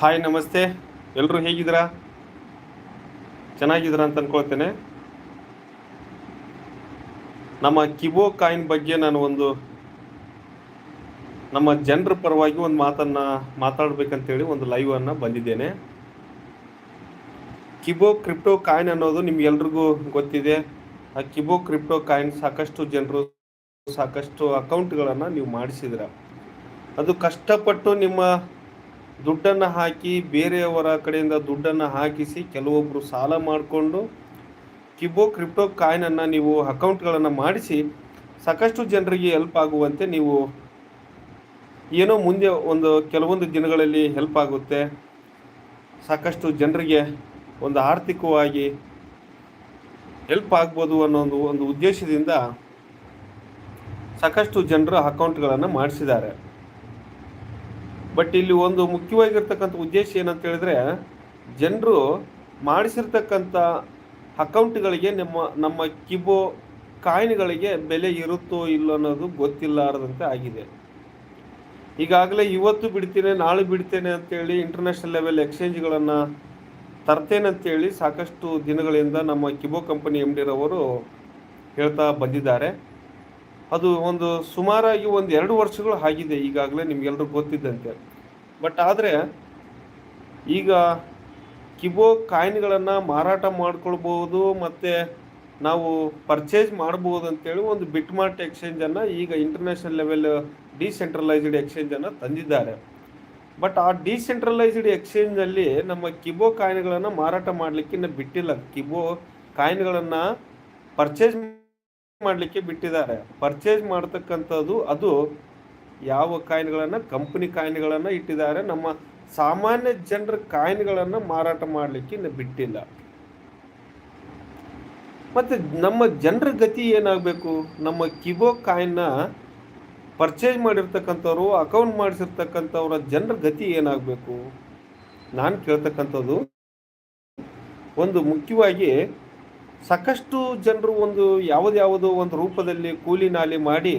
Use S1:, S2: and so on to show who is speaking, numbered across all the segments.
S1: Hi ನಮಸ್ತೆ. ಎಲ್ಲರೂ ಹೇಗಿದ್ದೀರಾ? ಚೆನ್ನಾಗಿದ್ದೀರಾ ಅಂತ ಅನ್ಕೊಳ್ತೇನೆ. ನಮ್ಮ ಕಿಬೋ ಕಾಯಿನ್ ಬಗ್ಗೆ ನಾನು ಒಂದು ನಮ್ಮ ಜನರ ಪರವಾಗಿ ಒಂದು ಮಾತನ್ನ ಮಾತಾಡ್ಬೇಕಂತೇಳಿ ಒಂದು ಲೈವ್ ಅನ್ನ ಬಂದಿದ್ದೇನೆ. ಕಿಬೋ ಕ್ರಿಪ್ಟೋ ಕಾಯಿನ್ ಅನ್ನೋದು ನಿಮ್ಗೆಲ್ರಿಗೂ ಗೊತ್ತಿದೆ. ಆ ಕಿಬೋ ಕ್ರಿಪ್ಟೋ ಕಾಯಿನ್ ಸಾಕಷ್ಟು ಜನರು ಸಾಕಷ್ಟು ಅಕೌಂಟ್ಗಳನ್ನು ನೀವು ಮಾಡಿಸಿದ್ರ ಅದು ಕಷ್ಟಪಟ್ಟು ನಿಮ್ಮ ದುಡ್ಡನ್ನು ಹಾಕಿ ಬೇರೆಯವರ ಕಡೆಯಿಂದ ದುಡ್ಡನ್ನು ಹಾಕಿಸಿ ಕೆಲವೊಬ್ಬರು ಸಾಲ ಮಾಡಿಕೊಂಡು ಕಿಬೋ ಕ್ರಿಪ್ಟೋ ಕಾಯಿನನ್ನು ನೀವು ಅಕೌಂಟ್ಗಳನ್ನು ಮಾಡಿಸಿ ಸಾಕಷ್ಟು ಜನರಿಗೆ ಹೆಲ್ಪ್ ಆಗುವಂತೆ ನೀವು ಏನೋ ಮುಂದೆ ಒಂದು ಕೆಲವೊಂದು ದಿನಗಳಲ್ಲಿ ಹೆಲ್ಪ್ ಆಗುತ್ತೆ. ಸಾಕಷ್ಟು ಜನರಿಗೆ ಒಂದು ಆರ್ಥಿಕವಾಗಿ ಹೆಲ್ಪ್ ಆಗ್ಬೋದು ಅನ್ನೋ ಒಂದು ಒಂದು ಉದ್ದೇಶದಿಂದ ಸಾಕಷ್ಟು ಜನರ ಅಕೌಂಟ್ಗಳನ್ನು ಮಾಡಿಸಿದ್ದಾರೆ. ಬಟ್ ಇಲ್ಲಿ ಒಂದು ಮುಖ್ಯವಾಗಿರ್ತಕ್ಕಂಥ ಉದ್ದೇಶ ಏನಂತ ಹೇಳಿದ್ರೆ, ಜನರು ಮಾಡಿಸಿರ್ತಕ್ಕಂಥ ಅಕೌಂಟ್ಗಳಿಗೆ ನಮ್ಮ ನಮ್ಮ ಕಿಬೋ ಕಾಯಿನ್ಗಳಿಗೆ ಬೆಲೆ ಇರುತ್ತೋ ಇಲ್ಲೋ ಅನ್ನೋದು ಗೊತ್ತಿಲ್ಲಾರದಂತೆ ಆಗಿದೆ. ಈಗಾಗಲೇ ಇವತ್ತು ಬಿಡ್ತೇನೆ, ನಾಳೆ ಬಿಡ್ತೇನೆ ಅಂತೇಳಿ ಇಂಟರ್ನ್ಯಾಷನಲ್ ಲೆವೆಲ್ ಎಕ್ಸ್ಚೇಂಜ್ಗಳನ್ನು ತರ್ತೇನೆ ಅಂತೇಳಿ ಸಾಕಷ್ಟು ದಿನಗಳಿಂದ ನಮ್ಮ ಕಿಬೋ ಕಂಪನಿ ಎಂ ಡಿರವರು ಹೇಳ್ತಾ ಬಂದಿದ್ದಾರೆ. ಅದು ಒಂದು ಸುಮಾರಾಗಿ ಒಂದು ಎರಡು ವರ್ಷಗಳು ಆಗಿದೆ ಈಗಾಗಲೇ ನಿಮಗೆಲ್ಲರೂ ಗೊತ್ತಿದ್ದಂತೆ. ಬಟ್ ಆದರೆ ಈಗ ಕಿಬೋ ಕಾಯಿನ್ಗಳನ್ನು ಮಾರಾಟ ಮಾಡ್ಕೊಳ್ಬೋದು ಮತ್ತು ನಾವು ಪರ್ಚೇಸ್ ಮಾಡ್ಬೋದು ಅಂತೇಳಿ ಒಂದು ಬಿಟ್ ಮಾರ್ಟ್ ಎಕ್ಸ್ಚೇಂಜನ್ನು ಈಗ ಇಂಟರ್ನ್ಯಾಷನಲ್ ಲೆವೆಲ್ ಡಿಸೆಂಟ್ರಲೈಸ್ಡ್ ಎಕ್ಸ್ಚೇಂಜನ್ನು ತಂದಿದ್ದಾರೆ. ಬಟ್ ಆ ಡಿಸೆಂಟ್ರಲೈಸ್ಡ್ ಎಕ್ಸ್ಚೇಂಜ್ನಲ್ಲಿ ನಮ್ಮ ಕಿಬೋ ಕಾಯಿನ್ಗಳನ್ನು ಮಾರಾಟ ಮಾಡಲಿಕ್ಕೆ ಬಿಟ್ಟಿಲ್ಲ. ಕಿಬೋ ಕಾಯಿನ್ಗಳನ್ನು ಪರ್ಚೇಸ್ ಮಾಡಲಿಕ್ಕೆ ಬಿಟ್ಟಿದ್ದಾರೆ. ಪರ್ಚೇಸ್ ಮಾಡ್ತಕ್ಕಂಥದ್ದು ಅದು ಯಾವ ಕಾಯಿನ್ಗಳನ್ನು ಕಂಪನಿ ಕಾಯಿನ್ಗಳನ್ನು ಇಟ್ಟಿದ್ದಾರೆ. ನಮ್ಮ ಸಾಮಾನ್ಯ ಜನರ ಕಾಯಿನ್ಗಳನ್ನು ಮಾರಾಟ ಮಾಡಲಿಕ್ಕೆ ಬಿಟ್ಟಿಲ್ಲ. ಮತ್ತೆ ನಮ್ಮ ಜನರ ಗತಿ ಏನಾಗಬೇಕು? ನಮ್ಮ ಕಿಬೋ ಕಾಯಿನ್ನ ಪರ್ಚೇಸ್ ಮಾಡಿರ್ತಕ್ಕಂಥವ್ರು ಅಕೌಂಟ್ ಮಾಡಿಸಿರ್ತಕ್ಕಂಥವ್ರ ಜನರ ಗತಿ ಏನಾಗಬೇಕು? ನಾನು ಕೇಳ್ತಕ್ಕಂಥದ್ದು ಒಂದು ಮುಖ್ಯವಾಗಿ ಸಾಕಷ್ಟು ಜನರು ಒಂದು ಯಾವುದ್ಯಾವುದೋ ಒಂದು ರೂಪದಲ್ಲಿ ಕೂಲಿ ನಾಲಿ ಮಾಡಿ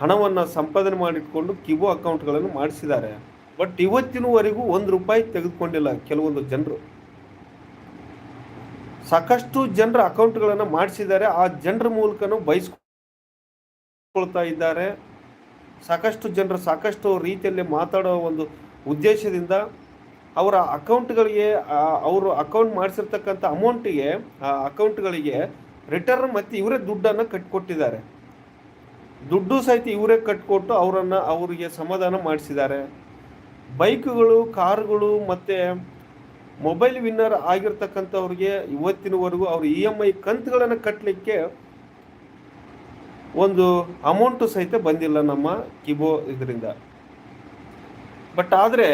S1: ಹಣವನ್ನು ಸಂಪಾದನೆ ಮಾಡಿಟ್ಕೊಂಡು ಕಿಬೋ ಅಕೌಂಟ್ಗಳನ್ನು ಮಾಡಿಸಿದ್ದಾರೆ. ಬಟ್ ಇವತ್ತಿನವರೆಗೂ ಒಂದು ರೂಪಾಯಿ ತೆಗೆದುಕೊಂಡಿಲ್ಲ ಕೆಲವೊಂದು ಜನರು. ಸಾಕಷ್ಟು ಜನರ ಅಕೌಂಟ್ಗಳನ್ನು ಮಾಡಿಸಿದ್ದಾರೆ. ಆ ಜನರ ಮೂಲಕನೂ ಬಯಸ್ಕೊಳ್ತಾ ಇದ್ದಾರೆ. ಸಾಕಷ್ಟು ಜನರು ಸಾಕಷ್ಟು ರೀತಿಯಲ್ಲಿ ಮಾತಾಡೋ ಒಂದು ಉದ್ದೇಶದಿಂದ ಅವರ ಅಕೌಂಟ್ಗಳಿಗೆ ಅವರು ಅಕೌಂಟ್ ಮಾಡಿಸಿರ್ತಕ್ಕಂಥ ಅಮೌಂಟಿಗೆ, ಆ, ಅಕೌಂಟ್ಗಳಿಗೆ ರಿಟರ್ನ್ ಮತ್ತು ಇವರೇ ದುಡ್ಡನ್ನು ಕಟ್ಕೊಟ್ಟಿದ್ದಾರೆ. ದುಡ್ಡು ಸಹಿತ ಇವರೇ ಕಟ್ಕೊಟ್ಟು ಅವರನ್ನು ಅವರಿಗೆ ಸಮಾಧಾನ ಮಾಡಿಸಿದ್ದಾರೆ. ಬೈಕ್ಗಳು, ಕಾರುಗಳು ಮತ್ತು ಮೊಬೈಲ್ ವಿನ್ನರ್ ಆಗಿರ್ತಕ್ಕಂಥವ್ರಿಗೆ ಇವತ್ತಿನವರೆಗೂ ಅವ್ರ ಇ ಎಂ ಐ ಕಂತುಗಳನ್ನು ಕಟ್ಟಲಿಕ್ಕೆ ಒಂದು ಅಮೌಂಟು ಸಹಿತ ಬಂದಿಲ್ಲ ನಮ್ಮ ಕಿಬೋ ಇದರಿಂದ. ಬಟ್ ಆದರೆ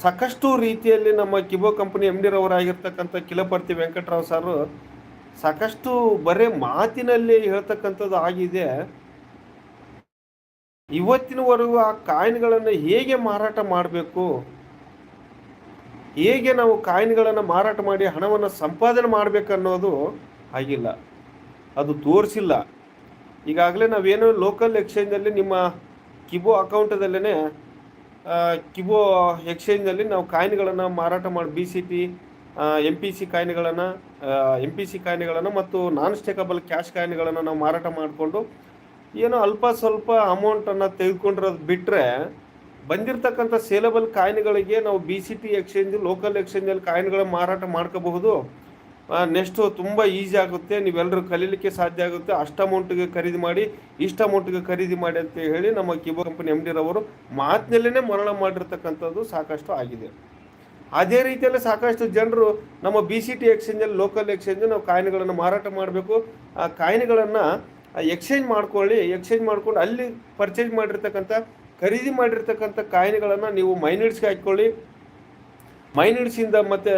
S1: ಸಾಕಷ್ಟು ರೀತಿಯಲ್ಲಿ ನಮ್ಮ ಕಿಬೋ ಕಂಪನಿ ಎಂ ಡಿರವರಾಗಿರ್ತಕ್ಕಂಥ ಕಿಲಪರ್ತಿ ವೆಂಕಟರಾವ್ ಸಾರು ಸಾಕಷ್ಟು ಬರೇ ಮಾತಿನಲ್ಲಿ ಹೇಳ್ತಕ್ಕಂಥದ್ದು ಆಗಿದೆ. ಇವತ್ತಿನವರೆಗೂ ಆ ಕಾಯಿನ್ಗಳನ್ನು ಹೇಗೆ ಮಾರಾಟ ಮಾಡಬೇಕು? ಹೇಗೆ ನಾವು ಕಾಯಿನ್ಗಳನ್ನು ಮಾರಾಟ ಮಾಡಿ ಹಣವನ್ನು ಸಂಪಾದನೆ ಮಾಡಬೇಕನ್ನೋದು ಆಗಿಲ್ಲ ಅದು ತೋರಿಸಿಲ್ಲ. ಈಗಾಗಲೇ ನಾವೇನು ಲೋಕಲ್ ಎಕ್ಸ್ಚೇಂಜಲ್ಲಿ ನಿಮ್ಮ ಕಿಬೋ ಅಕೌಂಟದಲ್ಲೇ ಕಿಬೋ ಎಕ್ಸ್ಚೇಂಜಲ್ಲಿ ನಾವು ಕಾಯಿನ್ಗಳನ್ನು ಮಾರಾಟ ಮಾಡಿ B C P M P C ಕಾಯಿನ್ಗಳನ್ನು M P C ಕಾಯಿನ್ಗಳನ್ನು ಮತ್ತು ನಾನ್ ಸ್ಟೇಕಬಲ್ ಕ್ಯಾಶ್ ಕಾಯಿನ್ಗಳನ್ನು ನಾವು ಮಾರಾಟ ಮಾಡಿಕೊಂಡು ಏನೋ ಅಲ್ಪ ಸ್ವಲ್ಪ ಅಮೌಂಟನ್ನು ತೆಗೆದುಕೊಂಡಿರೋದು ಬಿಟ್ಟರೆ ಬಂದಿರತಕ್ಕಂಥ ಸೇಲಬಲ್ ಕಾಯಿನ್ಗಳಿಗೆ ನಾವು B C T exchange local ಎಕ್ಸ್ಚೇಂಜಲ್ಲಿ ಕಾಯಿನ್ಗಳನ್ನು ಮಾರಾಟ ಮಾಡ್ಕೋಬಹುದು. ನೆಕ್ಸ್ಟು ತುಂಬ ಈಸಿ ಆಗುತ್ತೆ. ನೀವೆಲ್ಲರೂ ಕಲೀಲಿಕ್ಕೆ ಸಾಧ್ಯ ಆಗುತ್ತೆ. ಅಷ್ಟು ಅಮೌಂಟಿಗೆ ಖರೀದಿ ಮಾಡಿ, ಇಷ್ಟು ಅಮೌಂಟಿಗೆ ಖರೀದಿ ಮಾಡಿ ಅಂತ ಹೇಳಿ ನಮ್ಮ ಕಿಬೋ ಕಂಪನಿ ಎಂ ಡಿರವರು ಮಾತಿನಲ್ಲೇ ಮರಣ ಮಾಡಿರ್ತಕ್ಕಂಥದ್ದು ಸಾಕಷ್ಟು ಆಗಿದೆ. ಅದೇ ರೀತಿಯಲ್ಲಿ ಸಾಕಷ್ಟು ಜನರು ನಮ್ಮ ಬಿ ಸಿ ಟಿ ಎಕ್ಸ್ಚೇಂಜಲ್ಲಿ ಲೋಕಲ್ ಎಕ್ಸ್ಚೇಂಜ್ ನಾವು ಕಾಯಿನ್ಗಳನ್ನು ಮಾರಾಟ ಮಾಡಬೇಕು. ಆ ಕಾಯಿನ್ಗಳನ್ನು ಎಕ್ಸ್ಚೇಂಜ್ ಮಾಡ್ಕೊಳ್ಳಿ. ಎಕ್ಸ್ಚೇಂಜ್ ಮಾಡ್ಕೊಂಡು ಅಲ್ಲಿ ಪರ್ಚೇಸ್ ಮಾಡಿರ್ತಕ್ಕಂಥ, ಖರೀದಿ ಮಾಡಿರ್ತಕ್ಕಂಥ ಕಾಯಿನ್ಗಳನ್ನು ನೀವು ಮೈನಿಡ್ಸ್ಗೆ ಹಾಕ್ಕೊಳ್ಳಿ. ಮೈನಿಡ್ಸಿಂದ ಮತ್ತು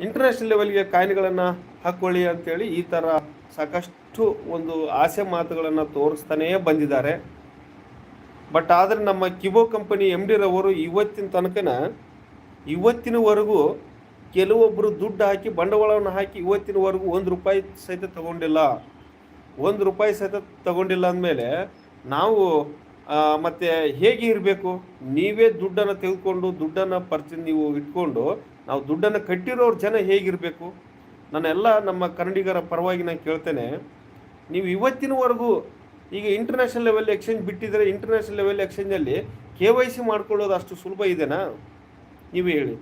S1: ಇಂಟರ್ನ್ಯಾಷನಲ್ ಲೆವೆಲ್ಗೆ ಕಾಯಿನ್ಗಳನ್ನು ಹಾಕ್ಕೊಳ್ಳಿ ಅಂತೇಳಿ ಈ ಥರ ಸಾಕಷ್ಟು ಒಂದು ಆಸೆ ಮಾತುಗಳನ್ನು ತೋರಿಸ್ತಾನೇ ಬಂದಿದ್ದಾರೆ. ಬಟ್ ಆದರೆ ನಮ್ಮ ಕಿಬೋ ಕಂಪನಿ ಎಂ ಡಿರವರು ಇವತ್ತಿನ ತನಕನ ಇವತ್ತಿನವರೆಗೂ ಕೆಲವೊಬ್ಬರು ದುಡ್ಡು ಹಾಕಿ ಬಂಡವಾಳವನ್ನು ಹಾಕಿ ಇವತ್ತಿನವರೆಗೂ ಒಂದು ರೂಪಾಯಿ ಸಹಿತ ತಗೊಂಡಿಲ್ಲ. ಒಂದು ರೂಪಾಯಿ ಸಹಿತ ತಗೊಂಡಿಲ್ಲ ಅಂದಮೇಲೆ ನಾವು ಮತ್ತು ಹೇಗೆ ಇರಬೇಕು? ನೀವೇ ದುಡ್ಡನ್ನು ತೆಗೆದುಕೊಂಡು ದುಡ್ಡನ್ನು ಪರ್ಚೇಸ್ ನೀವು ಇಟ್ಕೊಂಡು ನಾವು ದುಡ್ಡನ್ನು ಕಟ್ಟಿರೋರು ಜನ ಹೇಗಿರಬೇಕು? ನಾನೆಲ್ಲ ನಮ್ಮ ಕನ್ನಡಿಗರ ಪರವಾಗಿ ನಾನು ಕೇಳ್ತೇನೆ, ನೀವು ಇವತ್ತಿನವರೆಗೂ ಈಗ ಇಂಟರ್ನ್ಯಾಷನಲ್ ಲೆವೆಲ್ ಎಕ್ಸ್ಚೇಂಜ್ ಬಿಟ್ಟಿದ್ರೆ ಇಂಟರ್ನ್ಯಾಷನಲ್ ಲೆವೆಲ್ ಎಕ್ಸ್ಚೇಂಜಲ್ಲಿ ಕೆ ವೈ ಸಿ ಮಾಡ್ಕೊಳ್ಳೋದು ಅಷ್ಟು ಸುಲಭ ಇದೆನಾ? ನೀವು ಹೇಳಿ.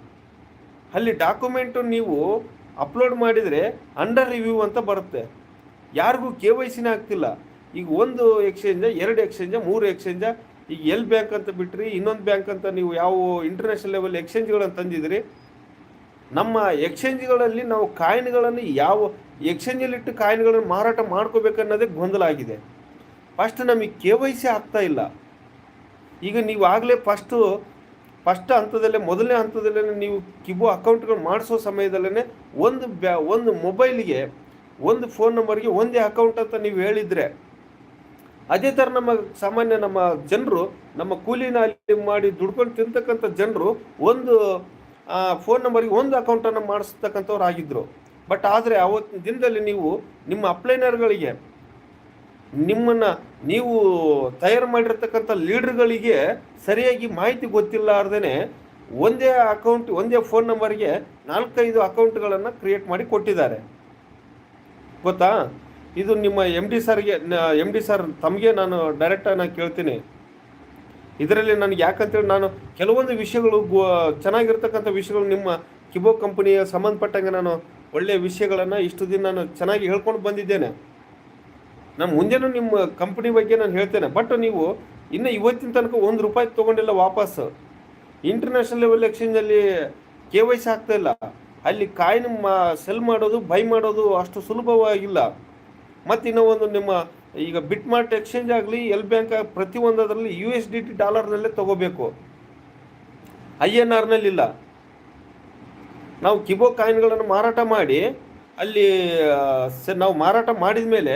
S1: ಅಲ್ಲಿ ಡಾಕ್ಯುಮೆಂಟು ನೀವು ಅಪ್ಲೋಡ್ ಮಾಡಿದರೆ ಅಂಡರ್ ರಿವ್ಯೂ ಅಂತ ಬರುತ್ತೆ. ಯಾರಿಗೂ ಕೆ ವೈ ಸಿನೇ ಆಗ್ತಿಲ್ಲ. ಈಗ ಒಂದು ಎಕ್ಸ್ಚೇಂಜ ಎರಡು ಎಕ್ಸ್ಚೇಂಜ ಮೂರು ಎಕ್ಸ್ಚೇಂಜ ಈಗ ಎಲ್ ಬ್ಯಾಂಕ್ ಅಂತ ಬಿಟ್ರಿ, ಇನ್ನೊಂದು ಬ್ಯಾಂಕ್ ಅಂತ ನೀವು ಯಾವ ಇಂಟರ್ನ್ಯಾಷನಲ್ ಲೆವೆಲ್ ಎಕ್ಸ್ಚೇಂಜ್ಗಳನ್ನು ತಂದಿದ್ರಿ ನಮ್ಮ ಎಕ್ಸ್ಚೇಂಜ್ಗಳಲ್ಲಿ ನಾವು ಕಾಯಿನ್ಗಳನ್ನು ಯಾವ ಎಕ್ಸ್ಚೇಂಜಲ್ಲಿಟ್ಟು ಕಾಯಿನ್ಗಳನ್ನು ಮಾರಾಟ ಮಾಡ್ಕೋಬೇಕನ್ನೋದೇ ಗೊಂದಲ ಆಗಿದೆ. ಫಸ್ಟ್ ನಮಗೆ ಕೆ ವೈ ಸಿ ಆಗ್ತಾ ಇಲ್ಲ. ಈಗ ನೀವು ಆಗಲೇ ಫಸ್ಟು ಫಸ್ಟ್ ಹಂತದಲ್ಲೇ, ಮೊದಲನೇ ಹಂತದಲ್ಲೇ ನೀವು ಕಿಬು ಅಕೌಂಟ್ಗಳು ಮಾಡಿಸೋ ಸಮಯದಲ್ಲೇ ಒಂದು ಬ್ಯಾ, ಒಂದು ಮೊಬೈಲಿಗೆ ಒಂದು ಫೋನ್ ನಂಬರ್ಗೆ ಒಂದೇ ಅಕೌಂಟ್ ಅಂತ ನೀವು ಹೇಳಿದರೆ, ಅದೇ ಥರ ನಮ್ಮ ಸಾಮಾನ್ಯ ನಮ್ಮ ಜನರು, ನಮ್ಮ ಕೂಲಿನ ಅಲ್ಲಿ ಮಾಡಿ ದುಡ್ಕೊಂಡು ತಿಂತಕ್ಕಂಥ ಜನರು ಒಂದು ಫೋನ್ ನಂಬರ್ಗೆ ಒಂದು ಅಕೌಂಟನ್ನು ಮಾಡಿಸ್ತಕ್ಕಂಥವ್ರು ಆಗಿದ್ದರು ಬಟ್ ಆದರೆ ಅವತ್ತಿನ ದಿನದಲ್ಲಿ ನೀವು ನಿಮ್ಮ ಅಪ್ಲೈನರ್ಗಳಿಗೆ ನಿಮ್ಮನ್ನು ನೀವು ತಯಾರು ಮಾಡಿರ್ತಕ್ಕಂಥ ಲೀಡ್ರ್ಗಳಿಗೆ ಸರಿಯಾಗಿ ಮಾಹಿತಿ ಗೊತ್ತಿಲ್ಲಾರ್ದೇ ಒಂದೇ ಅಕೌಂಟ್ ಒಂದೇ ಫೋನ್ ನಂಬರ್ಗೆ ನಾಲ್ಕೈದು ಅಕೌಂಟ್ಗಳನ್ನು ಕ್ರಿಯೇಟ್ ಮಾಡಿ ಕೊಟ್ಟಿದ್ದಾರೆ. ಗೊತ್ತಾ? ಇದು ನಿಮ್ಮ ಎಂ ಡಿ ಸರ್ಗೆ ಎಂ ಡಿ ಸರ್ ತಮಗೆ ನಾನು ಡೈರೆಕ್ಟಾಗಿ ನಾನು ಕೇಳ್ತೀನಿ. ಇದರಲ್ಲಿ ನನಗೆ ಯಾಕಂತೇಳಿ ನಾನು ಕೆಲವೊಂದು ವಿಷಯಗಳು ಗೋ, ಚೆನ್ನಾಗಿರ್ತಕ್ಕಂಥ ವಿಷಯಗಳು ನಿಮ್ಮ ಕಿಬೋ ಕಂಪನಿಯ ಸಂಬಂಧಪಟ್ಟಂಗೆ ನಾನು ಒಳ್ಳೆಯ ವಿಷಯಗಳನ್ನು ಇಷ್ಟು ದಿನ ನಾನು ಚೆನ್ನಾಗಿ ಹೇಳ್ಕೊಂಡು ಬಂದಿದ್ದೇನೆ. ನಾನು ಮುಂದೆನೂ ನಿಮ್ಮ ಕಂಪ್ನಿ ಬಗ್ಗೆ ನಾನು ಹೇಳ್ತೇನೆ. ಬಟ್ ನೀವು ಇನ್ನು ಇವತ್ತಿನ ತನಕ ಒಂದು ರೂಪಾಯಿ ತೊಗೊಂಡಿಲ್ಲ ವಾಪಸ್. ಇಂಟರ್ನ್ಯಾಷನಲ್ ಲೆವೆಲ್ ಎಕ್ಸ್ಚೇಂಜಲ್ಲಿ ಕೆ ವೈ ಸಿ ಆಗ್ತಾ ಇಲ್ಲ. ಅಲ್ಲಿ ಕಾಯಿನ್ ಮಾ ಸೆಲ್ ಮಾಡೋದು ಬೈ ಮಾಡೋದು ಅಷ್ಟು ಸುಲಭವಾಗಿಲ್ಲ. ಮತ್ತು ಇನ್ನೂ ಒಂದು ನಿಮ್ಮ ಈಗ ಬಿಟ್ ಮಾರ್ಟ್ ಎಕ್ಸ್ಚೇಂಜ್ ಆಗಲಿ, ಎಲ್ ಬ್ಯಾಂಕ್ ಪ್ರತಿಯೊಂದರಲ್ಲಿ ಯು ಎಸ್ ಡಿ ಟಿ ಡಾಲರ್ನಲ್ಲೇ ತೊಗೋಬೇಕು. ಐ ಎನ್ ಆರ್ನಲ್ಲಿಲ್ಲ ನಾವು ಕಿಬೋ ಕಾಯಿನ್ಗಳನ್ನು ಮಾರಾಟ ಮಾಡಿ, ಅಲ್ಲಿ ನಾವು ಮಾರಾಟ ಮಾಡಿದ ಮೇಲೆ